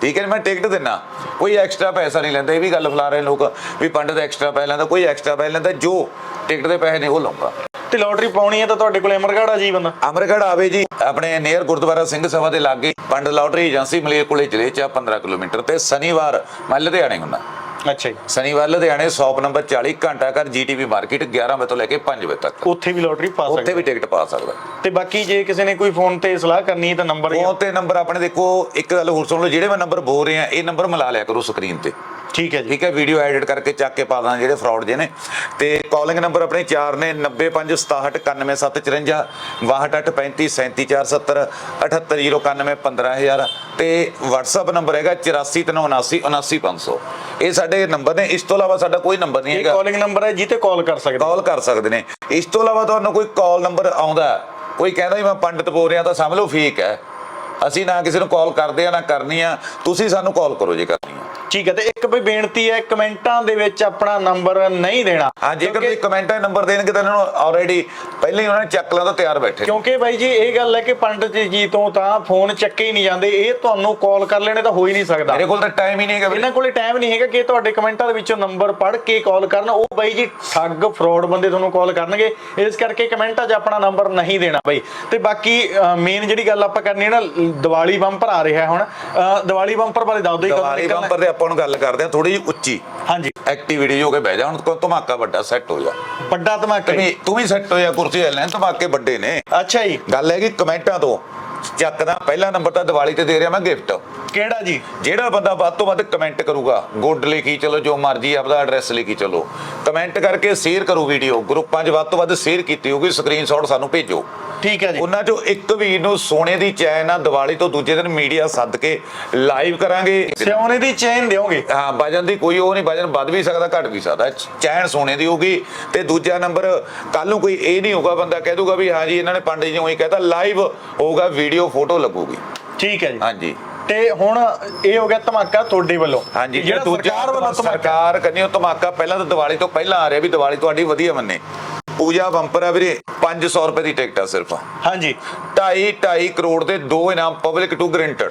ਠੀਕ ਹੈ ਮੈਂ ਟਿਕਟ ਦਿੰਨਾ। ਕੋਈ ਐਕਸਟਰਾ ਪੈਸਾ ਨਹੀਂ ਲੈਂਦਾ ਇਹ ਵੀ ਗੱਲ ਫਲਾ ਰਹੇ ਲੋਕ ਵੀ ਪੰਡਤ ਐਕਸਟਰਾ ਪੈਸਾ ਲੈਂਦਾ ਕੋਈ ਐਕਸਟਰਾ ਪੈਸਾ ਲੈਂਦਾ ਜੋ ਟਿਕਟ ਦੇ ਪੈਸੇ ਨੇ ਉਹ ਲਾਉਂਗਾ ਤੇ ਲੋਟਰੀ ਪਾਉਣੀ ਹੈ ਤਾਂ ਤੁਹਾਡੇ ਕੋਲੇ ਅਮਰਗੜ੍ਹ ਆ ਜੀ ਬੰਦਾ ਅਮਰਗੜ੍ਹ ਆਵੇ ਜੀ ਆਪਣੇ ਨੀਅਰ ਗੁਰਦੁਆਰਾ ਸਿੰਘ ਸਭਾ ਦੇ ਲਾਗੇ ਪੰਡ ਲਾਟਰੀ ਏਜੰਸੀ ਮਲੇਰ ਕੋਲੇ ਜ਼ਿਲ੍ਹੇ ਚ ਆ 15 ਕਿਲੋਮੀਟਰ ਤੇ ਸ਼ਨੀਵਾਰ ਮੈਂ ਲੁਧਿਆਣੇ ਹੁੰਦਾ ਅੱਛਾ ਜੀ। ਸ਼ਨੀਵਾਰ ਲੁਧਿਆਣੇ ਸ਼ਾਪ ਨੰਬਰ 40 ਘੰਟਾ ਘਰ ਜੀਟੀਵੀ ਮਾਰਕੀਟ 11 ਵਜੇ ਤੋਂ ਲੈ ਕੇ 5 ਵਜੇ ਤੱਕ। ਉੱਥੇ ਵੀ ਲੋਟਰੀ ਪਾ ਉੱਥੇ ਸਕਦੇ। ਵੀ ਟਿਕਟ ਪਾ ਸਕਦਾ। ਤੇ ਬਾਕੀ ਜੇ ਕਿਸੇ ਨੇ ਕੋਈ ਫੋਨ ਤੇ ਸਲਾਹ ਕਰਨੀ ਹੈ ਤਾਂ ਨੰਬਰ ਫੋਨ ਤੇ ਨੰਬਰ ਆਪਣੇ ਦੇਖੋ ਇੱਕ ਗੱਲ ਹੋਰ ਸੁਣ ਲਓ ਜਿਹੜੇ ਮੈਂ ਨੰਬਰ ਬੋਲ ਰਿਹਾ ਇਹ ਨੰਬਰ ਮਿਲਾ ਲਿਆ ਕਰੋ ਸਕਰੀਨ ਤੇ। ਠੀਕ ਹੈ ਜੀ। ਠੀਕ ਹੈ ਵੀਡੀਓ ਐਡਿਟ ਕਰਕੇ ਚੱਕ ਕੇ ਪਾ ਦਾਂ ਜਿਹੜੇ ਫਰਾਡ ਜੇ ਨੇ। ਤੇ ਕਾਲਿੰਗ ਨੰਬਰ ਆਪਣੇ 4 ਨੇ 9567919754 6285377470 78091 ਤੇ WhatsApp ਨੰਬਰ ਹੈਗਾ 8439799500 ਇਹ ਸਾਡੇ ਨੰਬਰ ਨੇ ਇਸ ਤੋਂ ਇਲਾਵਾ ਸਾਡਾ ਕੋਈ ਨੰਬਰ ਨਹੀਂ ਇਹ ਹੈਗਾ। ਕਾਲਿੰਗ ਨੰਬਰ ਹੈ ਜਿੱਤੇ ਕਾਲ ਕਰ ਸਕਦੇ। ਕਾਲ ਕਰ ਸਕਦੇ ਨੇ। ਇਸ ਤੋਂ ਇਲਾਵਾ ਤੁਹਾਨੂੰ ਕੋਈ ਕਾਲ ਨੰਬਰ ਆਉਂਦਾ ਕੋਈ ਕਹਿੰਦਾ ਮੈਂ ਪੰਡਤ ਬੋਲ ਰਿਹਾ ਤਾਂ ਸਮਝ ਲਓ ਫੇਕ ਹੈ। ਅਸੀਂ ਨਾ ਕਿਸੇ ਨੂੰ ਕਾਲ ਕਰਦੇ ਆ ਨਾ ਕਰਨੀ ਆ ਤੁਸੀਂ ਸਾਨੂੰ ਕਾਲ ਕਰੋ ਜੇ ਕਰਨੀ ਆ। ਠੀਕ ਹੈ ਤੇ ਇੱਕ ਵੀ ਬੇਨਤੀ ਹੈ ਕਮੈਂਟਾਂ ਦੇ ਵਿੱਚ ਆਪਣਾ ਨੰਬਰ ਨਹੀਂ ਦੇਣਾ। ਹਾਂ ਜੇਕਰ ਤੁਸੀਂ ਕਮੈਂਟਾਂ 'ਚ ਨੰਬਰ ਦੇਣਗੇ ਤਾਂ ਇਹਨਾਂ ਨੂੰ ਆਲਰੇਡੀ ਪਹਿਲਾਂ ਹੀ ਉਹਨਾਂ ਨੇ ਚੱਕ ਲਿਆ ਤਾਂ ਤਿਆਰ ਬੈਠੇ ਕਿਉਂਕਿ ਬਾਈ ਜੀ ਇਹ ਗੱਲ ਹੈ ਕਿ ਪੰਡਤ ਜੀ ਤੋਂ ਤਾਂ ਫੋਨ ਚੱਕੇ ਹੀ ਨਹੀਂ ਜਾਂਦੇ ਇਹ ਤੁਹਾਨੂੰ ਕਾਲ ਕਰ ਲੈਣੇ ਤਾਂ ਹੋ ਹੀ ਨਹੀਂ ਸਕਦਾ। ਮੇਰੇ ਕੋਲ ਤਾਂ ਟਾਈਮ ਹੀ ਨਹੀਂ ਹੈਗਾ ਇਹਨਾਂ ਕੋਲੇ ਟਾਈਮ ਨਹੀਂ ਹੈਗਾ ਕਿ ਤੁਹਾਡੇ ਕਮੈਂਟਾਂ ਦੇ ਵਿੱਚੋਂ ਨੰਬਰ ਪੜ੍ਹ ਕੇ ਕਾਲ ਕਰਨ। ਉਹ ਬਾਈ ਜੀ ਠੱਗ ਫਰਾਡ ਬੰਦੇ ਤੁਹਾਨੂੰ ਕਾਲ ਕਰਨਗੇ। ਇਸ ਕਰਕੇ ਕਮੈਂਟਾਂ 'ਚ ਆਪਣਾ ਨੰਬਰ ਨਹੀਂ ਦੇਣਾ ਬਾਈ। ਤੇ ਬਾਕੀ ਮੇਨ ਜਿਹੜੀ ਗੱਲ ਆਪਾਂ ਕਰਨੀ ਹੈ ਨਾ ਦੀਵਾਲੀ ਬੰਪਰ ਆ ਰਿਹਾ ਹੁਣ। ਦੀਵਾਲੀ ਬੰਪਰ ਬਾਰੇ ਦੱਸ ਦਿਓ ਕਦੋਂ ਦੀਵਾਲੀ ਹੈ? ਬੰਪਰ ਤੇ ਆਪਾਂ ਨੂੰ ਗੱਲ ਕਰਦੇ ਆ ਥੋੜੀ ਜਿਹੀ ਉੱਚੀ। ਹਾਂਜੀ। ਐਕਟੀਵਿਟੀ ਹੋ ਕੇ ਬਹਿ ਜਾ ਹੁਣ ਕੋਈ ਧਮਾਕਾ ਵੱਡਾ ਸੈੱਟ ਹੋ ਜਾ। ਵੱਡਾ ਧਮਾਕਾ ਜੀ। ਵੀ ਤੂੰ ਵੀ ਸੈੱਟ ਹੋ ਜਾ ਕੁਰਸੀ ਲੈ ਲੈ ਧਮਾਕੇ ਵੱਡੇ ਨੇ। ਅੱਛਾ ਜੀ। ਗੱਲ ਹੈ ਕਿ ਕਮੈਂਟਾਂ ਤੋਂ। ਚੱਕਦਾ ਪਹਿਲਾ ਨੰਬਰ ਤਾਂ ਦੀਵਾਲੀ ਤੇ ਦੇ ਰਿਹਾ ਮੈਂ ਗਿਫਟ ਕਿਹੜਾ ਜੀ? ਜਿਹੜਾ ਬੰਦਾ ਵੱਧ ਤੋਂ ਵੱਧ ਕਮੈਂਟ ਕਰੂਗਾ ਗੁੱਡ ਲਿਖੀ ਚਲੋ ਜੋ ਮਰਜ਼ੀ ਆਪਦਾ ਐਡਰੈਸ ਲਿਖੀ ਚਲੋ। ਕਮੈਂਟ ਕਰਕੇ ਸ਼ੇਅਰ ਕਰੋ ਵੀਡੀਓ ਗਰੁੱਪਾਂ 'ਚ ਵੱਧ ਤੋਂ ਵੱਧ ਸ਼ੇਅਰ ਕੀਤੀ ਹੋਊਗੀ ਸਕਰੀਨਸ਼ਾਟ ਸਾਨੂੰ ਭੇਜੋ। ਠੀਕ ਹੈ ਜੀ। ਉਹਨਾਂ 'ਚੋਂ ਇੱਕ ਵੀਰ ਨੂੰ ਸੋਨੇ ਦੀ ਚੈਨ ਆ ਦੀਵਾਲੀ ਤੋਂ ਦੂਜੇ ਦਿਨ ਮੀਡੀਆ ਸੱਦ ਕੇ ਲਾਈਵ ਕਰਾਂਗੇ। ਸਿਉਨੇ ਦੀ ਚੇਨ ਦਿਓਗੇ? ਹਾਂ ਵਜਨ ਦੀ ਕੋਈ ਉਹ ਨਹੀਂ ਵਜਨ ਵੱਧ ਵੀ ਸਕਦਾ ਘਟ ਵੀ ਸਕਦਾ। ਚੈਨ ਸੋਨੇ ਦੀ ਹੋਊਗੀ ਤੇ ਦੂਜਾ ਨੰਬਰ ਕੱਲ ਨੂੰ ਕੋਈ ਇਹ ਨਹੀਂ ਹੋਊਗਾ ਬੰਦਾ ਕਹਿ ਦੂਗਾ ਵੀ ਹਾਂ ਜੀ ਇਹਨਾਂ ਨੇ ਪੰਡਿਤ ਜੀ ਉਹੀ ਕਹਤਾ ਲਾਈਵ ਹੋਊਗਾ ਵੀਡੀਓ ਫੋਟੋ ਲੱਗੂਗੀ। ਠੀਕ ਹੈ ਜੀ। ਹਾਂਜੀ। ਤੇ ਹੁਣ ਇਹ ਹੋ ਗਿਆ ਧਮਾਕਾ ਤੁਹਾਡੇ ਵੱਲੋਂ। ਹਾਂਜੀ ਜਿਹੜਾ ਸਰਕਾਰ ਵੱਲੋਂ ਸਰਕਾਰ ਕੰਨਿਓ ਧਮਾਕਾ ਪਹਿਲਾਂ ਤਾਂ ਦੀਵਾਲੀ ਤੋਂ ਪਹਿਲਾਂ ਆ ਰਿਹਾ ਵੀ ਦੀਵਾਲੀ ਤੁਹਾਡੀ ਵਧੀਆ ਮੰਨੇ। ਪੂਜਾ ਬੰਪਰ ਆ ਵੀਰੇ 500 ਰੁਪਏ ਦੀ ਟਿਕਟ ਆ ਸਿਰਫ। ਹਾਂਜੀ। 2.5 2.5 ਕਰੋੜ ਦੇ ਦੋ ਇਨਾਮ ਪਬਲਿਕ ਟੂ ਗਰੰਟਡ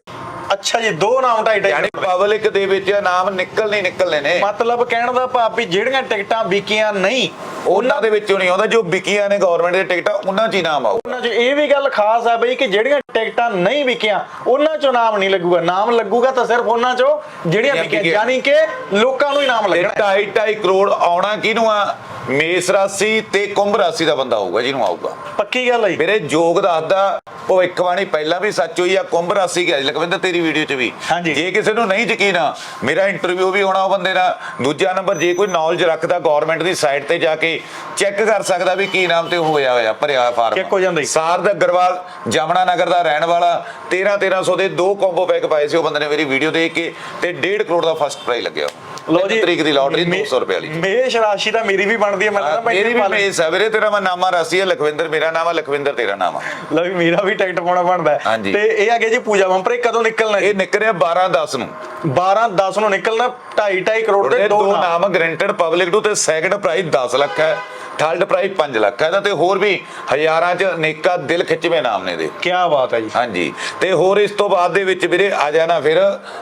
ਅੱਛਾ ਜੀ ਦੋ ਨਾਮ ਢਾਈ ਢਾਈ ਯਾਨੀ ਪਬਲਿਕ ਦੇ ਵਿੱਚ ਇਨਾਮ ਨਿਕਲ ਨਹੀਂ ਨਿਕਲਨੇ ਨੇ। ਮਤਲਬ ਕਹਿਣ ਦਾ ਭਾਵ ਵੀ ਜਿਹੜੀਆਂ ਟਿਕਟਾਂ ਵਿਕੀਆਂ ਨਹੀਂ ਉਹਨਾਂ ਦੇ ਵਿੱਚੋਂ ਨਹੀਂ ਆਉਂਦਾ ਜੋ ਵਿਕੀਆਂ ਨੇ ਗਵਰਨਮੈਂਟ ਦੇ ਟਿਕਟਾਂ ਉਹਨਾਂ 'ਚ ਇਨਾਮ ਆਊ। ਉਹਨਾਂ 'ਚ ਇਹ ਵੀ ਗੱਲ ਖਾਸ ਹੈ ਬਈ ਕਿ ਜਿਹੜੀਆਂ ਟਿਕਟਾਂ ਨਹੀਂ ਵਿਕੀਆਂ ਉਹਨਾਂ 'ਚੋਂ ਨਾਮ ਨਹੀਂ ਲੱਗੂਗਾ। ਨਾਮ ਲੱਗੂਗਾ ਤਾਂ ਸਿਰਫ ਉਹਨਾਂ 'ਚੋਂ ਜਿਹੜੀਆਂ ਵਿਕੀਆਂ। ਯਾਨੀ ਕਿ ਲੋਕਾਂ ਨੂੰ ਇਨਾਮ ਤੇ ਲੱਗਣਾ ਹੈ। 2.5 ਕਰੋੜ ਆਉਣਾ ਕਿਹਨੂੰ ਆ? ਮੇਸ ਰਾਸ਼ੀ ਤੇ ਕੁੰਭ ਰਾਸ਼ੀ ਦਾ ਬੰਦਾ ਹੋਊਗਾ ਜਿਹਨੂੰ ਆਊਗਾ ਪੱਕੀ ਗੱਲ ਹੈ। ਮੇਰੇ ਜੋਗ ਦੱਸਦਾ ਭਵਿੱਖਬਾਣੀ ਪਹਿਲਾਂ ਵੀ ਸੱਚ ਹੋਈ ਆ ਕੁੰਭ ਰਾਸ਼ੀ ਗਿਆ ਲਖਵਿੰਦਰ ਤੇਰੀ ਵੀਡੀਓ 'ਚ ਵੀ। ਜੇ ਕਿਸੇ ਨੂੰ ਨਹੀਂ ਯਕੀਨ ਆ ਮੇਰਾ ਇੰਟਰਵਿਊ ਵੀ ਹੋਣਾ ਉਹ ਬੰਦੇ ਨਾਲ ਦੂਜਾ ਨੰਬਰ ਜੇ ਕੋਈ ਨੌਲੇਜ ਰੱਖਦਾ ਗਵਰਨਮੈਂਟ ਦੀ ਸਾਈਟ ਤੇ ਜਾ ਕੇ ਚੈੱਕ ਕਰ ਸਕਦਾ ਵੀ ਕੀ ਨਾਮ ਤੇ ਹੋਇਆ ਹੋਇਆ ਭਰਿਆ ਫਾਰਮ Check ਹੋ ਜਾਂਦਾ। ਸਾਰਦ ਅਗਰਵਾਲ ਜਮਨਾ ਨਗਰ ਦਾ ਰਹਿਣ ਵਾਲਾ 13 1300 ਦੇ ਦੋ ਕੰਬੋ ਪੈਕ ਪਾਏ ਸੀ ਉਹ ਬੰਦੇ ਨੇ ਮੇਰੀ ਵੀਡੀਓ ਦੇਖ ਕੇ ਤੇ 1.5 ਕਰੋੜ ਦਾ ਫਸਟ ਪ੍ਰਾਈਜ਼ ਲੱਗਿਆ ਲਓ ਜੀ ਤਰੀਕ ਦੀ ਲਾਟਰੀ ਮੇ- 200 ਰੁਪਏ ਵਾਲੀ। ਮੇਸ਼ ਰਾਸ਼ੀ ਤਾਂ ਮੇਰੀ ਵੀ ਬਣਦੀ ਹੈ ਮੈਂ ਤਾਂ ਮੇਰੀ ਵੀ ਮੇਸ ਹੈ ਵੀਰੇ ਤੇਰਾ ਮੈਂ ਨਾਮਾ ਰਾਸੀ ਹੈ ਲਖਵਿੰਦਰ ਮੇਰਾ ਨਾਮ ਹੈ ਲਖਵਿੰਦਰ ਤੇਰਾ ਨਾਮ ਹੈ। ਲਓ ਵੀ ਮੇਰਾ ਵੀ ਟਿਕਟ ਪਾਉਣਾ ਬਣਦਾ। ਤੇ ਇਹ ਅੱਗੇ ਜੀ ਪੂਜਾ ਇਹ ਕਦੋਂ ਨਿਕਲਣਾ ਇਹ ਨਿਕਲਿਆ 12 10 ਨੂੰ। 12 10 ਨੂੰ ਨਿਕਲਣਾ 2.5 2.5 ਕਰੋੜ ਦੇ ਦੋ ਨਾਮ ਗਰੰਟਡ ਪਬਲਿਕ ਟੂ ਤੇ ਸੈਕੰਡ ਪ੍ਰਾਈਜ਼ 10 ਲੱਖ ਹੈ ਥਰਡ ਪ੍ਰਾਈਜ਼ 5 ਲੱਖ ਹੈ ਤੇ ਹੋਰ ਵੀ ਹਜ਼ਾਰਾਂ ਚ ਅਨੇਕਾਂ ਦਿਲ ਖਿੱਚਵੇਂ ਨਾਮ ਨੇ ਦੇ ਕੀ ਬਾਤ ਹੈ ਜੀ। ਹਾਂਜੀ ਤੇ ਹੋਰ ਇਸ ਤੋਂ ਬਾਅਦ ਦੇ ਵਿੱਚ ਵੀਰੇ ਆ ਜਾਣਾ ਫਿਰ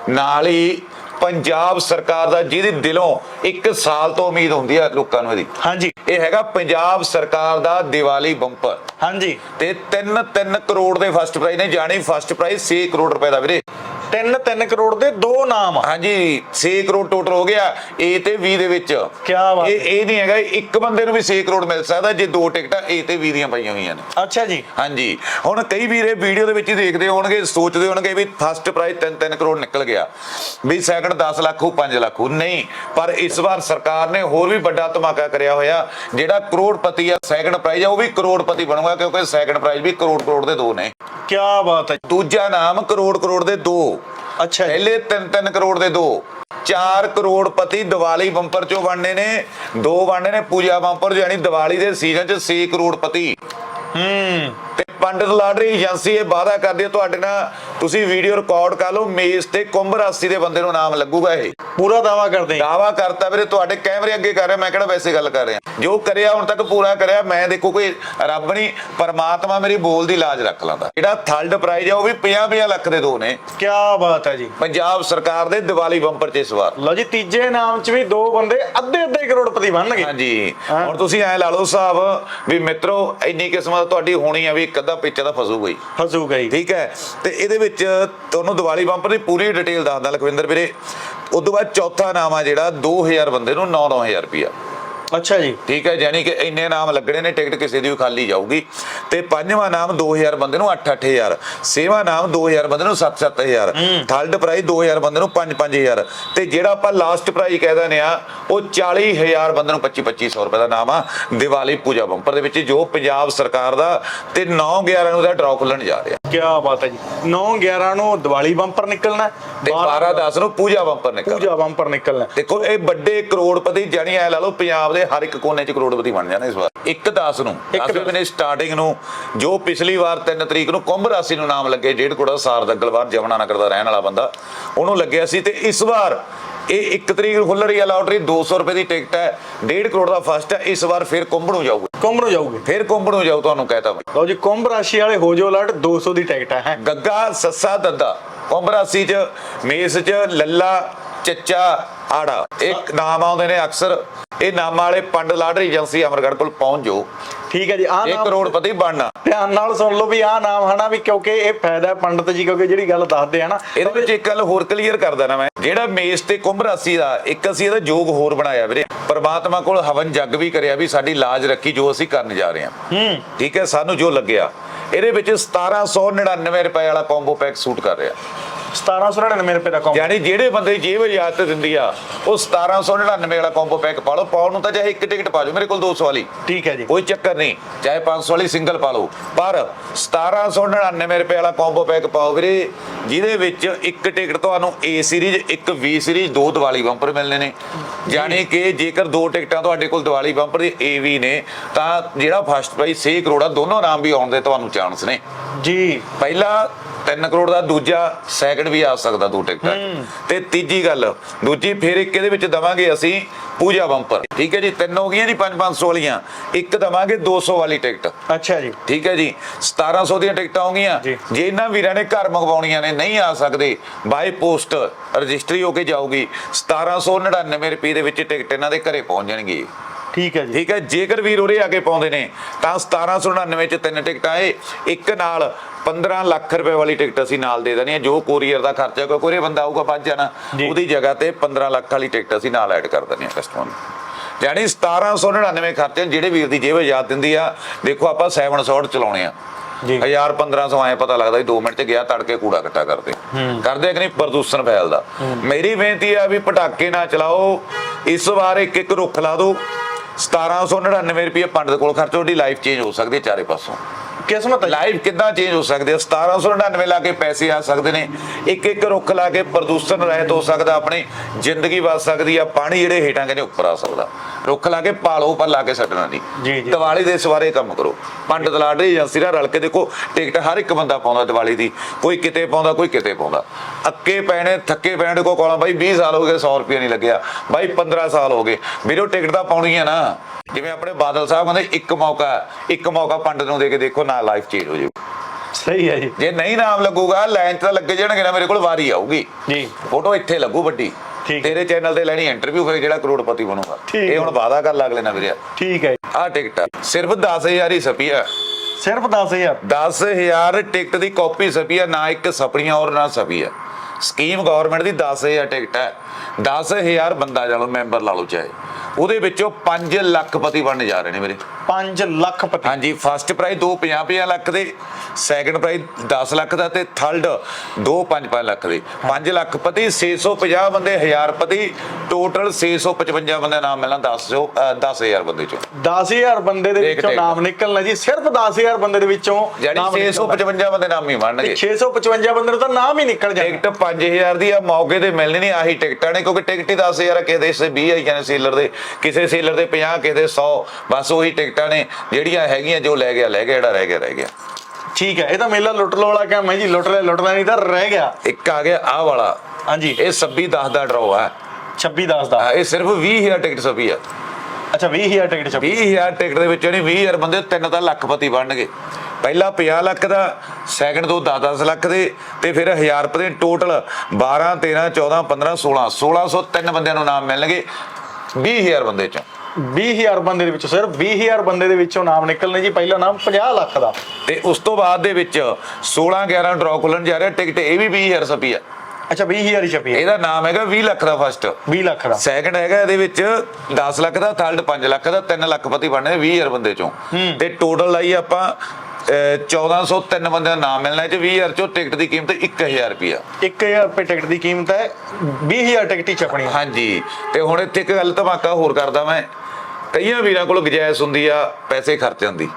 ਨਾਲ ਹੀ ਪੰਜਾਬ ਸਰਕਾਰ ਦਾ ਜਿਹਦੀ ਦਿਲੋਂ 1 ਸਾਲ ਤੋਂ ਉਮੀਦ ਹੁੰਦੀ ਹੈ ਲੋਕਾਂ ਨੂੰ ਇਹਦੀ। ਹਾਂਜੀ। ਇਹ ਹੈਗਾ ਪੰਜਾਬ ਸਰਕਾਰ ਦਾ ਦੀਵਾਲੀ ਬੰਪਰ। ਹਾਂਜੀ। ਤੇ 3 3 ਕਰੋੜ ਦੇ ਫਸਟ ਪ੍ਰਾਈਜ਼ ਨੇ ਜਾਣੀ ਫਸਟ ਪ੍ਰਾਈਜ਼ 6 ਕਰੋੜ ਰੁਪਏ ਦਾ ਵੀਰੇ। 3 3 ਕਰੋੜ ਦੇ ਦੋ ਨਾਮ ਹਾਂਜੀ 6 ਕਰੋੜ ਟੋਟਲ ਹੋ ਗਿਆ A ਤੇ B ਦੇ ਵਿੱਚ। ਕਿਆ ਬਾਤ ਇਹ ਇਹ ਨਹੀਂ ਹੈਗਾ ਇੱਕ ਬੰਦੇ ਨੂੰ ਵੀ 6 ਕਰੋੜ ਮਿਲ ਸਕਦਾ ਜੇ ਦੋ ਟਿਕਟਾਂ A ਤੇ B ਦੀਆਂ ਪਈਆਂ ਹੋਈਆਂ ਨੇ। ਅੱਛਾ ਜੀ। ਹਾਂਜੀ। ਹੁਣ ਕਈ ਵੀਰੇ ਵੀਡੀਓ ਦੇ ਵਿੱਚ ਹੀ ਦੇਖਦੇ ਹੋਣਗੇ ਸੋਚਦੇ ਹੋਣਗੇ ਵੀ ਫਸਟ ਪ੍ਰਾਈਜ਼ 3-3 ਕਰੋੜ ਨਿਕਲ ਗਿਆ। ਵੀ ਸੈਕੰਡ 10 ਲੱਖ ਹੋ 5 ਲੱਖ ਹੋ ਨਹੀਂ ਪਰ ਇਸ ਵਾਰ ਸਰਕਾਰ ਨੇ ਹੋਰ ਵੀ ਵੱਡਾ ਧਮਾਕਾ ਕਰਿਆ ਹੋਇਆ ਜਿਹੜਾ ਕਰੋੜਪਤੀ ਆ ਸੈਕੰਡ ਪ੍ਰਾਈਜ਼ ਆ ਉਹ ਵੀ ਕਰੋੜਪਤੀ ਬਣੂਗਾ ਕਿਉਂਕਿ ਸੈਕੰਡ ਪ੍ਰਾਈਜ਼ ਵੀ ਕਰੋੜ ਕਰੋੜ ਦੇ ਦੋ ਨੇ। ਕੀ ਬਾਤ ਹੈ। ਦੂਜਾ ਨਾਮ ਕਰੋੜ ਕਰੋੜ ਦੇ ਦੋ। ਅੱਛਾ ਪਹਿਲੇ 3-3 ਕਰੋੜ ਦੇ ਦੋ। 4 ਕਰੋੜਪਤੀ ਦੀਵਾਲੀ ਬੰਪਰ ਚੋਂ ਬਣਨੇ ਨੇ। ਦੋ ਬਣਨੇ ਨੇ ਪੂਜਾ ਬੰਪਰ ਯਾਨੀ ਦੀਵਾਲੀ ਦੇ ਸੀਜ਼ਨ 'ਚ 6 ਕਰੋੜਪਤੀ ਹੂੰ। ਤੇ ਪੰਡਤ ਲਾਟਰੀ ਏਜੰਸੀ ਇਹ ਵਾਅਦਾ ਕਰਦੀ ਹੈ ਤੁਹਾਡੇ ਨਾਲ ਤੁਸੀਂ ਵੀਡੀਓ ਰਿਕਾਰਡ ਕਰ ਲਓ ਮੇਜ਼ ਤੇ ਕੁੰਭ ਰਾਸ਼ੀ ਦੇ ਬੰਦੇ ਨੂੰ ਨਾਮ ਲੱਗੂਗਾ ਇਹ। ਪੂਰਾ ਦਾਵਾ ਕਰਦੇ ਦਾਵਾ ਕਰਤਾ ਵੀਰੇ ਤੁਹਾਡੇ ਕੈਮਰੇ ਅੱਗੇ ਕਰ ਰਿਹਾ ਮੈਂ ਕਿਹੜਾ ਵੈਸੇ ਗੱਲ ਕਰ ਰਿਹਾ। ਜੋ ਕਰਿਆ ਹੁਣ ਤੱਕ ਪੂਰਾ ਕਰਿਆ ਮੈਂ ਦੇਖੋ ਕੋਈ ਰੱਬ ਨਹੀਂ ਪਰਮਾਤਮਾ ਮੇਰੀ ਬੋਲ ਦੀ ਲਾਜ ਰੱਖ ਲਾਂਦਾ। ਜਿਹੜਾ ਥਰਡ ਪ੍ਰਾਈਜ਼ ਆ ਉਹ ਵੀ 50-50 ਲੱਖ ਦੇ ਦੋ ਨੇ। ਕੀ ਬਾਤ ਹੈ ਜੀ। ਪੰਜਾਬ ਸਰਕਾਰ ਦੇ ਦੀਵਾਲੀ ਬੰਪਰ 'ਚ ਇਸ ਵਾਰ। ਲਓ ਜੀ ਤੀਜੇ ਨਾਮ 'ਚ ਵੀ ਦੋ ਬੰਦੇ ਅੱਧੇ ਅੱਧੇ ਕਰੋੜਪਤੀ ਬਣਨਗੇ। ਹਾਂਜੀ। ਹੁਣ ਤੁਸੀਂ ਐ ਲਾ ਲਓ ਹਿਸਾਬ ਵੀ ਮਿੱਤਰੋ ਇੰਨੀ ਕਿਸਮਤ ਤੁਹਾਡੀ ਹੋਣੀ ਆ ਵੀ ਇੱਕ ਅੱਧਾ ਪਿੱਛੇ ਦਾ ਫਸੂਗਾ ਹੀ ਫਸੂਗਾ ਜੀ ਠੀਕ ਹੈ? ਤੇ ਇਹਦੇ ਵਿੱਚ ਤੁਹਾਨੂੰ ਦੀਵਾਲੀ ਬੰਪਰ ਦੀ ਪੂਰੀ ਡਿਟੇਲ ਦੱਸਦਾ ਲਖਵਿੰਦਰ ਵੀਰੇ। ਉਦੋਂ ਬਾਅਦ ਚੌਥਾ ਨਾਮ ਆ ਜਿਹੜਾ 2000 ਬੰਦੇ ਨੂੰ 9-9000 ਰੁਪਿਆ ਅੱਛਾ ਜੀ। ਠੀਕ ਹੈ ਯਾਨੀ ਕਿ ਇੰਨੇ ਨਾਮ ਲੱਗਣੇ ਨੇ ਟਿਕਟ ਕਿਸੇ ਦੀ ਵੀ ਖਾਲੀ ਜਾਊਗੀ। ਤੇ ਪੰਜਵਾਂ ਨਾਮ 2000 ਬੰਦੇ ਨੂੰ 8-8000 ਛੇਵਾਂ ਨਾਮ 2000 ਬੰਦੇ ਨੂੰ 7-7000 ਥਰਡ ਪ੍ਰਾਈਜ਼ 2000 ਬੰਦੇ ਨੂੰ 5-5000 ਤੇ ਜਿਹੜਾ ਆਪਾਂ ਲਾਸਟ ਪ੍ਰਾਈਜ਼ ਕਹਿ ਦਿੰਦੇ ਆ ਉਹ 40000 ਬੰਦੇ ਨੂੰ 25-2500 ਰੁਪਏ ਦਾ ਨਾਮ ਆ ਦੀਵਾਲੀ ਪੂਜਾ ਬੰਪਰ ਦੇ ਵਿੱਚ ਜੋ ਪੰਜਾਬ ਸਰਕਾਰ ਦਾ ਤੇ 9-11 ਨੂੰ ਦਾ ਡਰਾਅ ਖੁੱਲਣ ਜਾ ਰਿਹਾ। ਕੀ ਬਾਤ ਹੈ ਜੀ। 9 11 ਨੂੰ ਦੀਵਾਲੀ ਬੰਪਰ ਨਿਕਲਣਾ ਤੇ 12-10 ਨੂੰ ਪੂਜਾ ਬੰਪਰ ਨਿਕਲ ਪੂਜਾ ਬੰਪਰ ਨਿਕਲਣਾ ਦੇਖੋ ਇਹ ਵੱਡੇ ਕਰੋੜਪਤੀ ਜਾਨੀ ਐ ਲਾ ਲਓ ਪੰਜਾਬ ਦੇ ਹਰ ਇੱਕ ਕੋਨੇ 'ਚ ਕਰੋੜਪਤੀ ਬਣ ਜਾਣਾ ਇਸ ਵਾਰ। 1 10 ਨੂੰ। ਇੱਕ 10 ਮਹੀਨੇ ਸਟਾਰਟਿੰਗ ਨੂੰ ਜੋ ਪਿਛਲੀ ਵਾਰ 3 ਤਰੀਕ ਨੂੰ ਕੁੰਭ ਰਾਸ਼ੀ ਨੂੰ ਨਾਮ ਲੱਗੇ ਡੇਢ ਕਰੋੜ ਸਾਰ ਦਗਲਵਾਰ ਜਮਨਾ ਨਗਰ ਦਾ ਰਹਿਣ ਵਾਲਾ ਬੰਦਾ ਉਹਨੂੰ ਲੱਗਿਆ ਸੀ ਤੇ ਇਸ ਵਾਰ ਇਹ 1 ਤਰੀਕ ਨੂੰ ਖੁੱਲ ਰਹੀ ਹੈ ਲਾਟਰੀ 200 ਰੁਪਏ ਦੀ ਟਿਕਟ ਹੈ 1.5 ਕਰੋੜ ਦਾ ਫਸਟ ਹੈ ਇਸ ਵਾਰ ਫਿਰ ਕੁੰਭ ਨੂੰ ਜਾਊਗਾ। ਕੁੰਭ ਨੂੰ ਜਾਊਗੇ। ਫਿਰ ਕੁੰਭ ਨੂੰ ਜਾਊ ਤੁਹਾਨੂੰ ਕਹਿਤਾ ਮੈਂ ਲਓ ਜੀ ਕੁੰਭ ਰਾਸ਼ੀ ਵਾਲੇ ਹੋ ਜੋ ਅਲਰਟ 200 ਦੀ ਟਿਕਟ ਹੈਂ। ਗੱਗਾ ਸੱਸਾ ਦੱਦਾ। ਕੁੰਭ ਰਾਸ਼ੀ ਚ ਮੇਸ ਚ ਲੱਲਾ ਚੱਚਾ ਆੜਾ। ਇੱਕ ਨਾਮ ਆਉਂਦੇ ਨੇ ਅਕਸਰ। ਇਹ ਨਾਮਾਂ ਵਾਲੇ ਪੰਡ ਲਾਟਰੀ ਏਜੰਸੀ ਅਮਰਗੜ੍ਹ ਕੋਲ ਪਹੁੰਚ ਜਾਓ। ਠੀਕ ਹੈ ਜੀ ਆ ਨਾਮ ਕਰੋੜਪਤੀ ਬਣਨਾ। ਧਿਆਨ ਨਾਲ ਸੁਣ ਲਓ ਵੀ ਆ ਨਾਮ ਹਨਾ ਵੀ ਕਿਉਂਕਿ ਇਹ ਫਾਇਦਾ ਪੰਡਤ ਜੀ ਕਿਉਂਕਿ ਜਿਹੜੀ ਗੱਲ ਦੱਸਦੇ ਆ ਨਾ ਇਹਦੇ ਵਿੱਚ ਇੱਕ ਗੱਲ ਹੋਰ ਕਲੀਅਰ ਕਰ ਦੇਣਾ ਮੈਂ। ਜਿਹੜਾ ਮੇਸ ਤੇ ਕੁੰਭ ਰਾਸ਼ੀ ਦਾ ਇੱਕ ਅਸੀਂ ਇਹਦਾ ਜੋਗ ਹੋਰ ਬਣਾਇਆ ਵੀਰੇ। ਪਰਮਾਤਮਾ ਕੋਲ ਹਵਨ ਜੱਗ ਵੀ ਕਰਿਆ ਵੀ ਸਾਡੀ ਲਾਜ ਰੱਖੀ ਜੋ ਅਸੀਂ ਕਰਨ ਜਾ ਰਹੇ ਹਾਂ। ਹੂੰ। ਠੀਕ ਹੈ ਸਾਨੂੰ ਜੋ ਲੱਗਿਆ। ਇਹਦੇ ਵਿੱਚ 1799 ਰੁਪਏ ਵਾਲਾ ਕੰਬੋ ਪੈਕ ਸੂਟ ਕਰ ਰਿਹਾ। 1799 ਰੁਪਏ ਦਾ ਕੁੰਭ ਯਾਨੀ ਜਿਹੜੇ ਬੰਦੇ ਦੀ ਜੇਬ ਇਜਾਜ਼ਤ ਦਿੰਦੀ ਆ ਉਹ 1799 ਵਾਲਾ ਕੰਬੋ ਪੈਕ ਪਾ ਲਓ। ਪਾਉਣ ਨੂੰ ਤਾਂ ਚਾਹੇ ਇੱਕ ਟਿਕਟ ਪਾ ਜਾਓ ਮੇਰੇ ਕੋਲ 200 ਵਾਲੀ। ਠੀਕ ਹੈ ਜੀ। ਕੋਈ ਚੱਕਰ ਨਹੀਂ। ਚਾਹੇ 500 ਵਾਲੀ ਸਿੰਗਲ ਪਾ ਲਓ। ਪਰ 1799 ਰੁਪਏ ਵਾਲਾ ਕੰਬੋ ਪੈਕ ਪਾਓ ਵੀਰੇ ਜਿਹਦੇ ਵਿੱਚ ਇੱਕ ਟਿਕਟ ਤੁਹਾਨੂੰ A ਸੀਰੀਜ਼ ਇੱਕ V ਸੀਰੀਜ਼ ਦੋ ਦੀਵਾਲੀ ਬੰਪਰ ਮਿਲਨੇ ਨੇ। ਯਾਨੀ ਕਿ ਜੇਕਰ ਦੋ ਟਿਕਟਾਂ ਤੁਹਾਡੇ ਕੋਲ ਦੀਵਾਲੀ ਬੰਪਰ ਦੀ AV ਨੇ ਤਾਂ ਜਿਹੜਾ ਫਸਟ ਪ੍ਰਾਈਜ਼ 6 ਕਰੋੜਾ ਦੋਨੋਂ ਨਾਮ ਵੀ ਆਉਣ ਦੇ ਤੁਹਾਨੂੰ ਚਾਂਸ ਨੇ। ਜੀ। ਪਹਿਲਾ 3 ਕਰੋੜ ਦਾ ਦੂਜਾ ਸੈਕਿੰਡ ਵੀ ਆ ਸਕਦਾ ਦੋ ਟਿਕਟਾਂ। ਤੇ ਤੀਜੀ ਗੱਲ ਦੂਜੀ ਫਿਰ ਇੱਕ ਇਹਦੇ ਵਿੱਚ ਦਵਾਂਗੇ ਅਸੀਂ ਪੂਜਾ ਬੰਪਰ। ਠੀਕ ਹੈ ਜੀ ਤਿੰਨ ਹੋ ਗਈਆਂ ਜੀ 5-500 ਵਾਲੀਆਂ। ਇੱਕ ਦਵਾਂਗੇ 200 ਵਾਲੀ ਟਿਕਟ। ਅੱਛਾ ਜੀ। ਠੀਕ ਹੈ ਜੀ 1700 ਦੀਆਂ ਟਿਕਟਾਂ ਹੋ ਗਈਆਂ। ਜੀ। ਜੇ ਇਹਨਾਂ ਵੀਰਾਂ ਨੇ ਘਰ ਮੰਗਵਾਉਣੀਆਂ ਨੇ ਨਹੀਂ ਆ ਸਕਦੇ ਬਾਈ ਪੋਸਟ ਰਜਿਸਟਰੀ ਹੋ ਕੇ ਜਾਊਗੀ। 1799 ਰੁਪਏ ਦੇ ਵਿੱਚ ਟਿਕਟ ਇਹਨਾਂ ਦੇ ਘਰੇ ਪਹੁੰਚ ਜਾਣਗੀ। ਠੀਕ ਹੈ ਜੀ। ਠੀਕ ਹੈ ਜੇਕਰ ਵੀਰ ਉਰੇ ਆ ਕੇ ਪਾਉਂਦੇ ਨੇ ਤਾਂ 1799 ਚ ਤਿੰਨ ਟਿਕਟਾਂ ਏ ਇੱਕ ਨਾਲ 15 ਲੱਖ ਰੁਪਏ ਵਾਲੀ ਟਿਕਟ ਅਸੀਂ ਨਾਲ ਦੇ ਦੇਣੀ ਹੈ ਜੋ ਕੋਰੀਅਰ ਦਾ ਖਰਚਾ ਕੋਈ ਕੋਰੀਅਰ ਬੰਦਾ ਆਊਗਾ ਵੱਧ ਜਾਣਾ। ਉਹਦੀ ਜਗ੍ਹਾ ਤੇ 15 ਲੱਖ ਵਾਲੀ ਟਿਕਟ ਅਸੀਂ ਨਾਲ ਐਡ ਕਰ ਦਿੰਦੇ ਹਾਂ ਕਸਟਮਰ ਨੂੰ। ਯਾਨੀ 1799 ਖਰਚੇ ਜਿਹੜੇ ਵੀਰ ਦੀ ਜੇਬ ਆਜ਼ਾਦ ਦਿੰਦੀ ਆ ਦੇਖੋ ਆਪਾਂ 7 ਸ਼ਾਟ ਚਲਾਉਣੇ ਆ। ਜੀ। 1000 1500 ਆਏ ਪਤਾ ਲੱਗਦਾ 2 ਮਿੰਟ ਚ ਗਿਆ ਤੜਕੇ ਕੂੜਾ ਇਕੱਠਾ ਕਰਦੇ। ਕਰਦੇ ਕਿ ਨਹੀਂ? ਪ੍ਰਦੂਸ਼ਣ ਫੈਲਦਾ। ਮੇਰੀ ਬੇਨਤੀ ਆ ਵੀ ਪਟਾਕੇ ਨਾ ਚਲਾਓ। ਇਸ ਵਾਰ ਇੱਕ ਇੱਕ ਰੁੱਖ ਲਾ ਦਿਓ। 1799 ਰੁਪਏ ਪੰਡਤ ਕੋਲ ਖਰਚੋ ਦੀ ਲਾਈਫ ਚੇਂਜ ਹੋ ਸਕਦੀ ਹੈ ਚਾਰੇ ਪਾਸੋਂ। ਕਿਸਮਤ। ਲਾਈਫ ਕਿੱਦਾਂ ਚੇਂਜ ਹੋ ਸਕਦੀ ਹੈ? 1799 ਲਾ ਕੇ ਪੈਸੇ ਆ ਸਕਦੇ ਨੇ। ਇੱਕ ਇੱਕ ਰੁੱਖ ਲਾ ਕੇ ਪ੍ਰਦੂਸ਼ਣ ਰਹਿਤ ਹੋ ਸਕਦਾ ਆਪਣੀ ਜ਼ਿੰਦਗੀ ਬਚ ਸਕਦੀ ਆ ਪਾਣੀ ਜਿਹੜੇ ਹੇਠਾਂ ਕਹਿੰਦੇ ਉੱਪਰ ਆ ਸਕਦਾ। ਰੁੱਖ ਲਾ ਕੇ ਪਾਲੋ ਪਰ ਲਾ ਕੇ ਛੱਡਣਾ ਨਹੀਂ। ਜੀ। ਦੀਵਾਲੀ ਦੇ ਸਵਾਰੇ ਕੰਮ ਕਰੋ। ਪੰਡਤ ਲਾਟਰੀ ਏਜੰਸੀ ਨਾਲ ਰਲ ਕੇ ਦੇਖੋ ਟਿਕਟ ਹਰ ਇੱਕ ਬੰਦਾ ਪਾਉਂਦਾ ਦੀਵਾਲੀ ਦੀ। ਕੋਈ ਕਿਤੇ ਪਾਉਂਦਾ ਕੋਈ ਕਿਤੇ ਪਾਉਂਦਾ। ਅੱਕੇ ਪੈਣੇ ਥੱਕੇ ਪੈਣੇ ਕੋ ਕੋਲਾਂ ਬਾਈ 20 ਸਾਲ ਹੋ ਗਏ 100 ਰੁਪਏ ਨਹੀਂ ਲੱਗਿਆ। ਬਾਈ 15 ਸਾਲ ਹੋ ਗਏ। ਵੀਰੋ ਟਿਕਟ ਤਾਂ ਪਾਉਣੀ ਹੈ ਨਾ। ਜਿਵੇਂ ਆਪਣੇ ਬਾਦਲ ਸਾਹਿਬ ਕਹਿੰਦੇ ਇੱਕ ਮੌਕਾ ਇੱਕ ਮੌਕਾ ਪੰਡਤ ਨੂੰ ਦੇ ਕੇ ਦੇਖੋ ਨਾ ਲਾਈਫ ਚੇਂਜ ਹੋ ਜਾਊ। ਸਹੀ ਹੈ ਜੀ। ਜੇ ਨਹੀਂ ਨਾਮ ਲੱਗੂਗਾ ਲਾਈਨ ਤਾਂ ਲੱਗੇ ਜਾਣਗੇ ਨਾ ਮੇਰੇ ਕੋਲ ਵਾਰੀ ਆਊਗੀ। ਜੀ। ਫੋਟੋ ਇੱਥੇ ਲੱਗੂ ਵੱਡੀ। ਤੇਰੇ ਚੈਨਲ ਤੇ ਲੈਣੀ ਇੰਟਰਵਿਊ ਫਿਰ ਜਿਹੜਾ ਕਰੋੜਪਤੀ ਬਣੂਗਾ। ਇਹ ਹੁਣ ਵਾਦਾ ਕਰ ਲੱਗ ਲੈਣਾ ਵੀਰੇ। ਠੀਕ ਹੈ। ਆਹ ਟਿਕਟ ਆ। ਸਿਰਫ 10000 ਹੀ ਸਪੀ ਆ ਸਿਰਫ 10000 10000 ਟਿਕਟ ਦੀ ਕਾਪੀ ਸਪੀ ਆ ਨਾ ਇੱਕ ਸਪਰੀਆਂ ਔਰ ਨਾ ਸਪੀ ਆ ਸਕੀਮ ਗਵਰਨਮੈਂਟ ਦੀ 10000 ਟਿਕਟ ਹੈ 10000 ਬੰਦਾ ਚਲੋ ਮੈਂਬਰ ਲਾ ਲਓ ਚਾਹੇ। ਉਹਦੇ ਵਿੱਚੋਂ 5 ਲੱਖ ਪਤੀ ਬਣਨ ਜਾ ਰਹੇ ਨੇ ਮੇਰੇ 5 ਲੱਖ ਪਤੀ। ਹਾਂਜੀ ਫਸਟ ਪ੍ਰਾਈਜ਼ 2 50 50 ਲੱਖ ਦੇ ਸੈਕੰਡ ਪ੍ਰਾਈਜ਼ 10 ਲੱਖ ਦਾ ਤੇ ਥਰਡ 2 5 5 ਲੱਖ ਦੇ। 5 ਲੱਖ ਪਤੀ 650 ਬੰਦੇ 1000 ਪਤੀ ਟੋਟਲ 655 ਬੰਦੇ ਨਾਮ ਮਿਲਣਾ 10 ਚੋਂ 10000 ਬੰਦੇ ਚੋਂ। 10000 ਬੰਦੇ ਦੇ ਵਿੱਚੋਂ। ਨਾਮ ਨਿਕਲਣਾ ਜੀ ਸਿਰਫ 10000 ਬੰਦੇ ਦੇ ਵਿੱਚੋਂ ਯਾਨੀ ਨਾਮ ਨਿਕਲਣਾ। 655 ਬੰਦੇ ਨਾਮ ਹੀ ਬਣਨਗੇ। 655 ਬੰਦੇ ਨੂੰ ਤਾਂ ਨਾਮ ਹੀ ਨਿਕਲ ਜਾਣਾ। ਟਿਕਟ 5000 ਦੀ ਆ ਮੌਕੇ ਤੇ ਮਿਲਣੀ ਨਹੀਂ ਆਹੀ ਟਿਕਟਾਂ ਨੇ ਕਿਉਂਕਿ ਟਿਕਟ ਹੀ 10000 ਆ ਕਿਸੇ ਦੇ 20 ਆਈ ਜਾਂਦੇ ਸੇਲਰ ਦੇ। ਕਿਸੇ ਸੇਲਰ ਦੇ 50 ਕਿਸੇ ਦੇ 100 ਬਸ ਉਹੀ ਟਿਕਟਾਂ ਨੇ ਜਿਹੜੀਆਂ ਹੈਗੀਆਂ ਜੋ ਲੈ ਗਿਆ ਲੈ ਗਿਆ ਜਿਹੜਾ ਰਹਿ ਗਿਆ ਰਹਿ ਗਿਆ। ਠੀਕ ਹੈ ਇਹ ਤਾਂ ਮੇਲਾ ਲੁੱਟ ਲੋ ਵਾਲਾ ਕੰਮ ਹੈ ਜੀ ਲੁੱਟ ਲੈ ਲੁੱਟਦਾ ਨਹੀਂ ਤਾਂ ਰਹਿ ਗਿਆ। ਇੱਕ ਆ ਗਿਆ ਆਹ ਵਾਲਾ। ਹਾਂਜੀ। ਇਹ 26 10 ਦਾ ਡਰਾਅ ਆ। 26 10 ਦਾ। ਹਾਂ, ਇਹ ਸਿਰਫ 20000 ਟਿਕਟ ਸਭੀ ਆ। ਅੱਛਾ 20000 ਟਿਕਟ 26 20000 ਟਿਕਟ ਦੇ ਵਿੱਚ ਨਹੀਂ 20000 ਬੰਦੇ ਤਿੰਨ ਤਾਂ ਲੱਖਪਤੀ ਬਣਨਗੇ। ਪਹਿਲਾ 50 ਲੱਖ ਦਾ ਸੈਕੰਡ ਤੋਂ 10-10 ਲੱਖ ਦੇ ਤੇ ਫਿਰ 1000 ਰੁਪਏ ਦੇ ਟੋਟਲ 12 13 14 15 16 1603 ਬੰਦਿਆਂ ਨੂੰ ਨਾਮ ਮਿਲਣਗੇ। 20000 ਬੰਦੇ ਚੋਂ। 20000 ਬੰਦੇ ਦੇ ਵਿੱਚੋਂ ਸਿਰਫ 20000 ਬੰਦੇ ਦੇ ਵਿੱਚੋਂ ਨਾਮ ਨਿਕਲਣੇ ਜੀ ਪਹਿਲਾ ਨਾਮ 50 ਲੱਖ ਦਾ। ਤੇ ਉਸ ਤੋਂ ਬਾਅਦ ਦੇ ਵਿੱਚ 16 11 ਡਰਾਅ ਖੁੱਲਣ ਜਾ ਰਿਹਾ ਟਿਕਟ ਇਹ ਵੀ 20000 ਸਭੀ ਆ। ਅੱਛਾ 20000 ਹੀ ਛਪੀ ਹੈ ਇਹਦਾ ਨਾਮ ਹੈਗਾ 20 ਲੱਖ ਦਾ ਫਸਟ 20 ਲੱਖ ਦਾ। ਸੈਕੰਡ ਹੈਗਾ ਇਹਦੇ ਵਿੱਚ 10 ਲੱਖ ਦਾ ਥਰਡ 5 ਲੱਖ ਦਾ 3 ਲੱਖਪਤੀ ਬਣਨੇ 20000 ਬੰਦੇ ਚੋਂ। ਤੇ ਟੋਟਲ ਲਾਈ ਆਪਾਂ 1403 ਬੰਦਿਆਂ ਦਾ ਨਾਮ ਮਿਲਣਾ ਇਹ ਚ 20000 ਚੋਂ ਟਿਕਟ ਦੀ ਕੀਮਤ 1000 ਰੁਪਿਆ 1000 ਰੁਪਏ ਟਿਕਟ ਦੀ ਕੀਮਤ ਹੈ 20000 ਟਿਕਟ ਹੀ ਛਪਣੀ ਹੈ। ਹਾਂਜੀ ਤੇ ਹੁਣ ਇੱਥੇ ਇੱਕ ਗੱਲ ਧਮਾਕਾ ਹੋਰ ਕਰਦਾ ਮੈਂ। ਕਈਆਂ ਵੀਰਾਂ ਕੋਲ ਗੁੰਜਾਇਸ਼ ਹੁੰਦੀ ਆ ਪੈਸੇ ਖਰਚਣ ਦੀ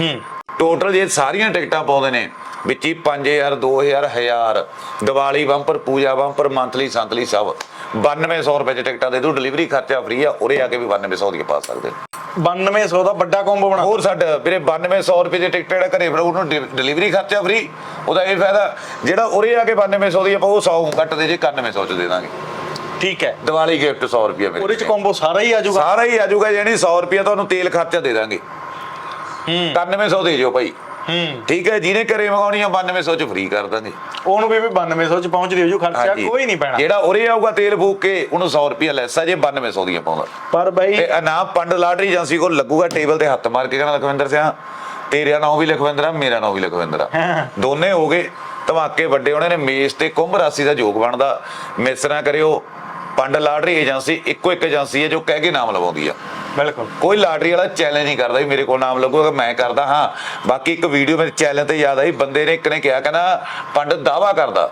ਹੂੰ। ਟੋਟਲ ਜੇ ਸਾਰੀਆਂ ਟਿਕਟਾਂ ਪਾਉਂਦੇ ਨੇ ਵਿੱਚ ਹੀ 5000 2000 1000 Diwali bumper Puja bumper monthly ਸੰਤਲੀ ਸਭ। 9200 ਰੁਪਏ ਚ ਟਿਕਟਾਂ ਦੇ ਦੂ ਡਿਲੀਵਰੀ ਖਰਚਾ ਫ੍ਰੀ ਆ ਉਰੇ ਆ ਕੇ ਵੀ 9200 ਦੀਆਂ ਪਾ ਸਕਦੇ 9200 ਦਾ ਵੱਡਾ ਕੰਬੋ ਬਣਾ। ਹੋਰ ਸਾਡਾ ਵੀਰੇ 9200 ਰੁਪਏ ਦੀ ਟਿਕਟ ਜਿਹੜਾ ਘਰੇ ਫਿਰ ਉਹਨੂੰ ਡਿਲੀਵਰੀ ਖਰਚਾ ਫ੍ਰੀ ਉਹਦਾ ਇਹ ਫਾਇਦਾ ਜਿਹੜਾ ਉਰੇ ਆ ਕੇ 9200 ਦੀ ਆਪਾਂ ਉਹ 100 ਕੱਟ ਦੇ ਜੇ 9100 ਚ ਦੇ ਦਾਂਗੇ। ਠੀਕ ਹੈ। ਦੀਵਾਲੀ ਗਿਫਟ 100 ਰੁਪਏ ਮੇਰੇ ਉਹਦੇ ਚ ਕੰਬੋ ਸਾਰਾ ਹੀ ਆ ਜਾਊਗਾ। ਸਾਰਾ ਹੀ ਆ ਜਾਊਗਾ ਯਾਨੀ 100 ਰੁਪਏ ਤੁਹਾਨੂੰ ਤੇਲ ਖਰਚਾ ਦੇ ਦਾਂਗੇ। ਹੂੰ। 9100 ਦੇ ਜਿਓ ਭਾਈ। ਠੀਕ ਹੈ ਜਿਹਨੇ ਘਰੇ ਮੰਗਾਉਣੀ ਆ 9200 ਚ ਫ੍ਰੀ ਕਰ ਦਾਂਗੇ। ਉਹਨੂੰ ਵੀ ਵੀ 9200 ਚ ਪਹੁੰਚ ਦਿਓ ਜੋ ਖਰਚਾ ਹਾਂਜੀ। ਕੋਈ ਨਹੀਂ ਪੈਣਾ। ਜਿਹੜਾ ਉਰੇ ਆਊਗਾ ਤੇਲ ਫੂਕ ਕੇ ਉਹਨੂੰ 100 ਰੁਪਏ ਲੈਸ ਆ ਜੇ 9200 ਦੀਆਂ ਪਾਉਂਦਾ ਪਰ ਬਾਈ ਤੇ ਇਨਾਮ ਪੰਡ ਲਾਟਰੀ ਏਜੰਸੀ ਕੋਲ ਲੱਗੂਗਾ ਟੇਬਲ ਤੇ ਹੱਥ ਮਾਰ ਕੇ ਕਹਿੰਦਾ ਲਖਵਿੰਦਰ ਸਿੰਘ ਤੇਰਾ ਨਾਮ ਵੀ ਲਖਵਿੰਦਰ ਆ ਮੇਰਾ ਨਾਮ ਵੀ ਲਖਵਿੰਦਰ ਆ। ਹਾਂ। ਦੋਨੇ ਹੋ ਗਏ ਧਮਾਕੇ ਵੱਡੇ ਉਹਨਾਂ ਨੇ ਮੇਜ਼ ਤੇ ਕੁੰਭ ਰਾਸ਼ੀ ਦਾ ਜੋਗ ਬਣਦਾ। ਮਿਸ ਨਾ ਕਰਿਓ ਪੰਡ ਲਾਟਰੀ ਏਜੰਸੀ ਇੱਕੋ ਇੱਕ ਏਜੰਸੀ ਹੈ ਜੋ ਕਹਿ ਕੇ ਨਾਮ ਲਵਾਉਂਦੀ ਆ। ਬਿਲਕੁਲ। ਕੋਈ ਲਾਟਰੀ ਵਾਲਾ ਚੈਲੰਜ ਨਹੀਂ ਕਰਦਾ ਵੀ ਮੇਰੇ ਕੋਲ ਨਾਮ ਲੱਗੂਗਾ ਮੈਂ ਕਰਦਾ ਹਾਂ। ਬਾਕੀ ਇੱਕ ਵੀਡੀਓ ਮੇਰੇ ਚੈਲੰਜ ਤੇ ਯਾਦ ਆਈ ਬੰਦੇ ਨੇ ਇੱਕ ਨੇ ਕਿਹਾ ਕਹਿੰਦਾ ਪੰਡਤ ਦਾਵਾ ਕਰਦਾ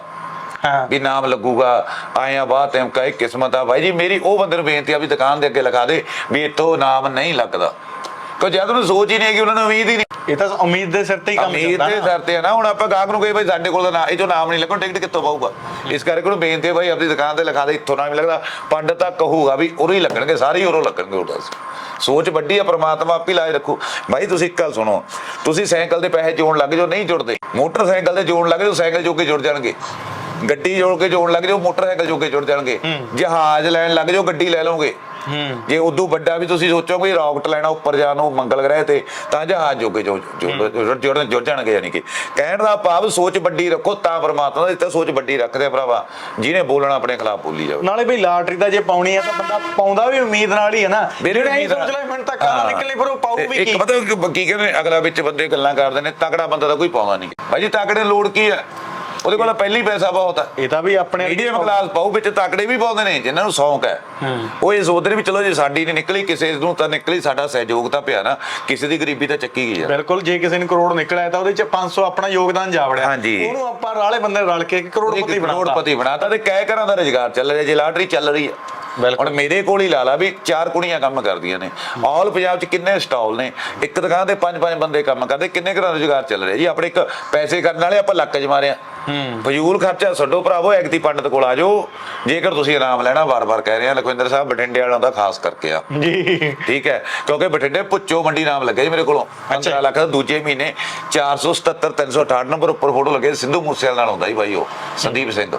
ਹਾਂ। ਵੀ ਨਾਮ ਲੱਗੂਗਾ ਆਇਆ ਬਾਤ ਐਮ ਕਹੇ ਕਿਸਮਤ ਆ। ਭਾਈ ਜੀ ਮੇਰੀ ਉਹ ਬੰਦੇ ਨੂੰ ਬੇਨਤੀ ਆ ਵੀ ਦੁਕਾਨ ਦੇ ਅੱਗੇ ਲਿਖਾ ਦੇ ਵੀ ਇੱਥੋਂ ਨਾਮ ਨਹੀਂ ਲੱਗਦਾ। ਕਿਉਂ ਜਦ ਉਹਨੂੰ ਸੋਚ ਹੀ ਨਹੀਂ ਹੈ ਕਿ ਉਹਨਾਂ ਨੂੰ ਉਮੀਦ ਹੀ ਨਹੀਂ। ਇਹ ਤਾਂ ਉਮੀਦ ਦੇ ਸਿਰ ਤੇ ਹੀ ਕੰਮ ਉਮੀਦ ਚੱਲਦਾ ਦੇ ਨਾ। ਸਿਰ ਤੇ ਆ ਨਾ ਹੁਣ ਆਪਾਂ ਗਾਹਕ ਨੂੰ ਕਹੇ ਭਾਈ ਸਾਡੇ ਕੋਲ ਤਾਂ ਨਾ ਇਹ ਜੋ ਨਾਮ ਨਹੀਂ ਲੱਗਣਾ ਟਿਕਟ ਕਿੱਥੋਂ ਪਾਊਗਾ? ਇਸ ਕਰਕੇ ਉਹਨੂੰ ਬੇਨਤੀ ਹੈ ਭਾਈ ਆਪਣੀ ਦੁਕਾਨ ਤੇ ਲਿਖਾ ਦੇ ਇੱਥੋਂ ਨਾਮ ਨਹੀਂ ਲੱਗਦਾ। ਪੰਡਤ ਤਾਂ ਕਹੂਗਾ ਵੀ ਉਰੋਂ ਹੀ ਲੱਗਣਗੇ ਸਾਰੇ ਹੀ ਉਰੋਂ ਲੱਗਣਗੇ ਉਹ ਦੱਸ ਸੋਚ ਵੱਡੀ ਆ ਪ੍ਰਮਾਤਮਾ ਆਪੀ ਲਾਜ ਰੱਖੂ। ਭਾਈ ਤੁਸੀਂ ਇੱਕ ਗੱਲ ਸੁਣੋ ਤੁਸੀਂ ਸਾਈਕਲ ਦੇ ਪੈਸੇ ਜੋੜਨ ਲੱਗ ਜਾਓ ਨਹੀਂ ਜੁੜਦੇ। ਮੋਟਰਸਾਈਕਲ ਦੇ ਜੋੜਨ ਲੱਗ ਜਾਓ ਸਾਈਕਲ ਜੋਗੇ ਜੁੜ ਜਾਣਗੇ। ਗੱਡੀ ਜੋੜ ਕੇ ਜੋੜਨ ਲੱਗ ਜਾਓ ਮੋਟਰਸਾਈਕਲ ਜੋਗੇ ਜੁੜ ਜਾਣਗੇ। ਜਹਾਜ਼ ਲੈਣ ਲੱਗ ਜਾਓ ਗੱਡੀ ਲੈ ਲਓਗੇ। ਹੂੰ ਜੇ ਉਦੋਂ ਵੱਡਾ ਵੀ ਤੁਸੀਂ ਸੋਚੋ ਵੀ ਰਾਕਟ ਲੈਣਾ ਉੱਪਰ ਜਾਣ ਨੂੰ ਮੰਗਲ ਗ੍ਰਹਿ ਤੇ ਤਾਂ ਜਹਾਜ਼ ਜੋਗੇ ਜੋ ਜੁੜ ਜਾਣਗੇ ਯਾਨੀ ਕਿ। ਕਹਿਣ ਦਾ ਭਾਵ ਸੋਚ ਵੱਡੀ ਰੱਖੋ ਤਾਂ ਪਰਮਾਤਮਾ ਦੀ ਤਾਂ ਸੋਚ ਵੱਡੀ ਰੱਖਦੇ ਆ ਭਰਾਵਾ। ਜਿਹਨੇ ਬੋਲਣਾ ਆਪਣੇ ਖਿਲਾਫ ਬੋਲੀ ਜਾਵੇ ਨਾਲੇ ਬਈ ਲਾਟਰੀ ਦਾ ਜੇ ਪਾਉਣੀ ਆ ਤਾਂ ਬੰਦਾ ਪਾਉਂਦਾ ਵੀ ਉਮੀਦ ਨਾਲ ਹੀ ਹੈ ਨਾ। ਜਿਹੜਾ ਇਹ ਸੋਚ ਲੈ ਮੈਨੂੰ ਤਾਂ ਕਾਰ ਹਾਂ। ਨਿਕਲਣੀ ਫਿਰ ਉਹ ਪਾਉ ਵੀ ਇੱਕ ਕੀ? ਪਤਾ ਕੀ- ਕਹਿੰਦੇ ਅਗਲਾ ਵਿੱਚ ਬੰਦੇ ਗੱਲਾਂ ਕਰਦੇ ਨੇ ਤਕੜਾ ਬੰਦਾ ਤਾਂ ਕੋਈ ਪਾਉਂਦਾ ਨਹੀਂ ਭਾਈ ਜੀ ਤਕੜੇ ਲੋੜ ਕੀ ਹੈ ਉਹਦੇ ਕੋਲ ਪਹਿਲੀ ਪੈਸਾ ਬਹੁਤ ਹੈ ਇਹ ਤਾਂ ਵੀ ਆਪਣੇ ਮੀਡੀਅਮ ਕਲਾਸ ਪਾਉ ਵਿੱਚ ਤਕੜੇ ਵੀ ਪਾਉਂਦੇ ਨੇ ਜਿਨ੍ਹਾਂ ਨੂੰ ਸ਼ੌਂਕ ਹੈ। ਉਹ ਸੋਚਦੇ ਨੇ ਵੀ ਚਲੋ ਜੇ ਸਾਡੀ ਨਹੀਂ ਨਿਕਲੀ ਕਿਸੇ ਨੂੰ ਤਾਂ ਨਿਕਲੀ ਸਾਡਾ ਸਹਿਯੋਗ ਤਾਂ ਪਿਆ ਨਾ। ਕਿਸੇ ਦੀ ਗਰੀਬੀ ਤਾਂ ਚੱਕੀ ਗਈ ਆ। ਬਿਲਕੁਲ ਜੇ ਕਿਸੇ ਨੂੰ ਕਰੋੜ ਨਿਕਲਿਆ ਤਾਂ ਉਹਦੇ ਚ 500 ਆਪਣਾ ਯੋਗਦਾਨ ਜਾ ਵੜਿਆ ਹਾਂਜੀ। ਉਹਨੂੰ ਆਪਾਂ ਰਾਲੇ ਬੰਦੇ ਰਲ ਕੇ ਕਰੋੜਪਤੀ ਬਣਾਤਾ। ਕਰੋੜਪਤੀ ਬਣਾਤਾ ਤੇ ਕਹਿ ਘਰਾਂ ਦਾ ਰੁਜ਼ਗਾਰ ਚੱਲ ਰਿਹਾ ਜੇ ਲਾਟਰੀ ਚੱਲ ਰਹੀ ਹੈ। ਹੁਣ ਮੇਰੇ ਕੋਲ ਹੀ ਲਾ ਲਾ ਵੀ ਚਾਰ ਕੁੜੀਆਂ ਕੰਮ ਕਰਦੀਆਂ ਨੇ। ਆਲ ਪੰਜਾਬ 'ਚ ਕਿੰਨੇ ਸਟਾਲ ਨੇ? ਇੱਕ ਦੁਕਾਨ ਤੇ ਪੰਜ ਪੰਜ ਬੰਦੇ ਕੰਮ ਕਰਦੇ ਕਿੰਨੇ ਘਰਾਂ ਦਾ ਰੁਜ਼ਗਾਰ ਚੱਲ ਰਿਹਾ ਜੀ? ਆਪਣੇ ਇੱਕ ਪੈਸੇ ਕਰਨ ਵਾਲੇ ਆਪਾਂ ਲੱਕ ਮਾਰਿਆ ਹੂੰ। ਫਜ਼ੂਲ ਖਰਚਾ ਛੱਡੋ ਭਰਾਵੋ ਐਗਤੀ ਪੰਡਤ ਕੋਲ ਆ ਜਾਓ। ਜੇਕਰ ਤੁਸੀਂ ਆਰਾਮ ਲੈਣਾ ਵਾਰ-ਵਾਰ ਕਹਿ ਰਹੇ ਆ ਲਖਵਿੰਦਰ ਸਾਹਿਬ ਬਠਿੰਡੇ ਵਾਲਿਆਂ ਦਾ ਖਾਸ ਕਰਕੇ ਆ। ਜੀ। ਠੀਕ ਹੈ? ਕਿਉਂਕਿ ਬਠਿੰਡੇ ਪੁੱਚੋ ਮੰਡੀ ਨਾਮ ਲੱਗਿਆ ਜੀ ਮੇਰੇ ਕੋਲੋਂ। 15 ਲੱਖ ਦਾ ਦੂਜੇ ਮਹੀਨੇ 477 368 ਨੰਬਰ ਉੱਪਰ ਫੋਟੋ ਲੱਗੇ ਸਿੱਧੂ ਮੂਸੇਵਾਲੇ ਨਾਲ ਹੁੰਦਾ ਜੀ ਬਾਈ ਉਹ ਸੰਦੀਪ ਸਿੰਘ।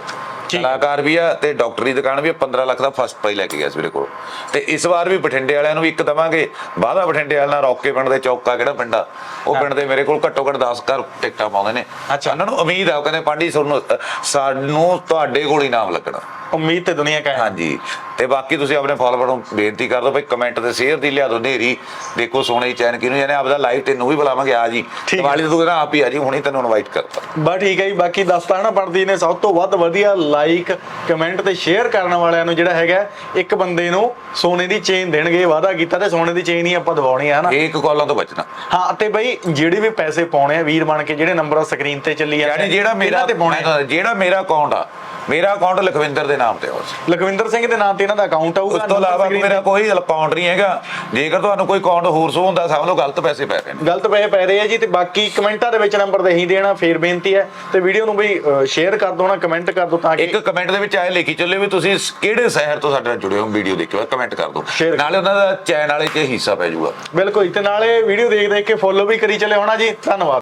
ਕਲਾਕਾਰ ਵੀ ਆ ਤੇ ਡਾਕਟਰੀ ਦੁਕਾਨ ਵੀ ਆ 15 ਲੱਖ ਦਾ ਫਸਟ ਪ੍ਰਾਈਜ਼ ਲੈ ਕੇ ਗਿਆ ਸੀ ਮੇਰੇ ਕੋਲ। ਤੇ ਇਸ ਵਾਰ ਵੀ ਬਠਿੰਡੇ ਵਾਲਿਆਂ ਨੂੰ ਵੀ ਇੱਕ ਦਵਾਂਗੇ ਬਾਦਾ ਬਠਿੰਡੇ ਵਾਲਿਆਂ ਨਾਲ ਰੌਕੇ ਪਿੰਡ ਦੇ ਚੌਕਾ ਕਿਹੜਾ ਪਿੰਡ ਆ? ਉਹ ਪਿੰਡ ਦੇ ਮੇਰੇ ਕੋਲ ਘੱਟੋ ਘੱਟ 10 ਘਰ ਟਿਕਟਾਂ ਪਾਉਂਦੇ ਨੇ। ਅੱਛਾ। ਉਹਨਾਂ ਨੂੰ ਉਮੀਦ ਆ ਉਹ ਕਹਿੰਦੇ ਪਾਂਡੀ ਸਾਨੂੰ ਸਾਨੂੰ ਤੁਹਾਡੇ ਕੋਲ ਹੀ ਨਾਮ ਲੱਗਣਾ। ਉਮੀਦ ਤੇ ਦੁਨੀਆ ਕਾ ਹੈ ਹਾਂਜੀ। ਤੇ ਬਾਕੀ ਤੁਸੀਂ ਆਪਣੇ ਫਾਲੋਅਰ ਨੂੰ ਬੇਨਤੀ ਕਰ ਦਿਓ ਭਈ ਕਮੈਂਟ ਤੇ ਸ਼ੇਅਰ ਦੀ ਲਿਆ ਦਿਓ ਨੇਰੀ ਦੇਖੋ ਸੋਹਣੇ ਚੈਨ ਕਿਨੂੰ ਜਾਨੇ ਆਪਦਾ ਲਾਈਵ ਤੈਨੂੰ ਵੀ ਬੁਲਾਵਾਂਗੇ। ਆ ਜੀ। ਹੈ। ਦੀਵਾਲੀ ਤੇ ਤੂੰ ਕਹਿੰਦਾ ਆਪ ਹੀ ਆ ਜੀ ਹੁਣੀ ਤੈਨੂੰ ਇਨਵਾਈਟ ਕਰਤਾ। ਬਸ ਠੀਕ ਹੈ ਜੀ ਬਾਕੀ ਦੱਸਤਾ ਨਾ ਪੜਦੀ ਨੇ ਸਭ ਤੋਂ ਵੱਧ ਵਧੀਆ ਲਾਈਕ ਕਮੈਂਟ ਤੇ ਸ਼ੇਅਰ ਕਰਨ ਵਾਲਿਆਂ ਨੂੰ ਜਿਹੜਾ ਹੈਗਾ ਇੱਕ ਬੰਦੇ ਨੂੰ ਸੋਨੇ ਦੀ ਚੇਨ ਦੇਣਗੇ ਵਾਅਦਾ ਕੀਤਾ ਤੇ ਸੋਨੇ ਦੀ ਚੇਨ ਹੀ ਆਪਾਂ ਦਵਾਉਣੀ ਆ ਨਾ ਇੱਕ ਕਾਲਾਂ ਤੋਂ ਬਚਣਾ। ਹਾਂ ਤੇ ਬਈ ਜਿਹੜੇ ਵੀ ਪੈਸੇ ਪਾਉਣੇ ਆ ਵੀਰ ਬਣ ਕੇ ਜਿਹੜੇ ਨੰਬਰ ਸਕਰੀਨ ਤੇ ਚੱਲੀ ਜਾਂਦੇ ਯਾਨੀ ਜਿਹੜਾ ਮੇਰਾ ਤੇ ਪਾਉਣੇ ਆ। ਜਿਹੜਾ ਮੇਰਾ ਅਕਾਊਂਟ ਆ ਮੇਰਾ ਅਕਾਊਂਟ ਲਖਵਿੰਦਰ ਦੇ ਨਾਮ ਤੇ ਆ ਉਸ ਲਖਵਿੰਦਰ ਸਿੰਘ ਦੇ ਨਾਂ ਤੇ ਇਹਨਾਂ ਦਾ ਅਕਾਊਂਟ ਆਊਗਾ ਉਸ ਤੋਂ ਇਲਾਵਾ ਮੇਰਾ ਕੋਈ ਅਕਾਊਂਟ ਨਹੀਂ ਹੈਗਾ। ਜੇਕਰ ਤੁਹਾਨੂੰ ਕੋਈ ਅਕਾਊਂਟ ਹੋਰ ਸੋ ਹੁੰਦਾ ਸਮਝ ਲਓ ਗਲਤ ਪੈਸੇ ਪੈ ਰਹੇ ਨੇ। ਗਲਤ ਪੈਸੇ ਪੈ ਰਹੇ ਆ ਜੀ ਤੇ ਬਾਕੀ ਕਮੈਂਟਾਂ ਦੇ ਵਿੱਚ ਨੰਬਰ ਦੇ ਹੀ ਦੇਣਾ ਫੇਰ ਬੇਨਤੀ ਹੈ। ਤੇ ਵੀਡੀਓ ਨੂੰ ਬਈ ਸ਼ੇਅਰ ਕਰ ਦਿਓ ਨਾ ਕਮੈਂਟ ਕਰ ਦਿਓ ਤਾਂ ਕਿ ਇੱਕ ਕਮੈਂਟ ਦੇ ਵਿੱਚ ਆਏ ਲਿਖੀ ਚੱਲੇ ਵੀ ਤੁਸੀਂ ਕਿਹੜੇ ਸ਼ਹਿਰ ਤੋਂ ਸਾਡੇ ਨਾਲ ਜੁੜੇ ਹੋ ਵੀਡੀਓ ਦੇਖਿਓ ਕਮੈਂਟ ਕਰ ਦਿਓ। ਨਾਲੇ ਉਹਨਾਂ ਦਾ ਚੈਨ ਵਾਲੇ 'ਚ ਹਿੱਸਾ ਪੈ ਜਾਊਗਾ। ਬਿਲਕੁਲ ਤੇ ਨਾਲੇ ਵੀਡੀਓ ਦੇਖ ਦੇਖ ਕੇ ਫੋਲੋ ਵੀ ਕਰੀ ਚੱਲੇ ਹੋਣਾ ਜੀ ਧੰਨਵਾਦ।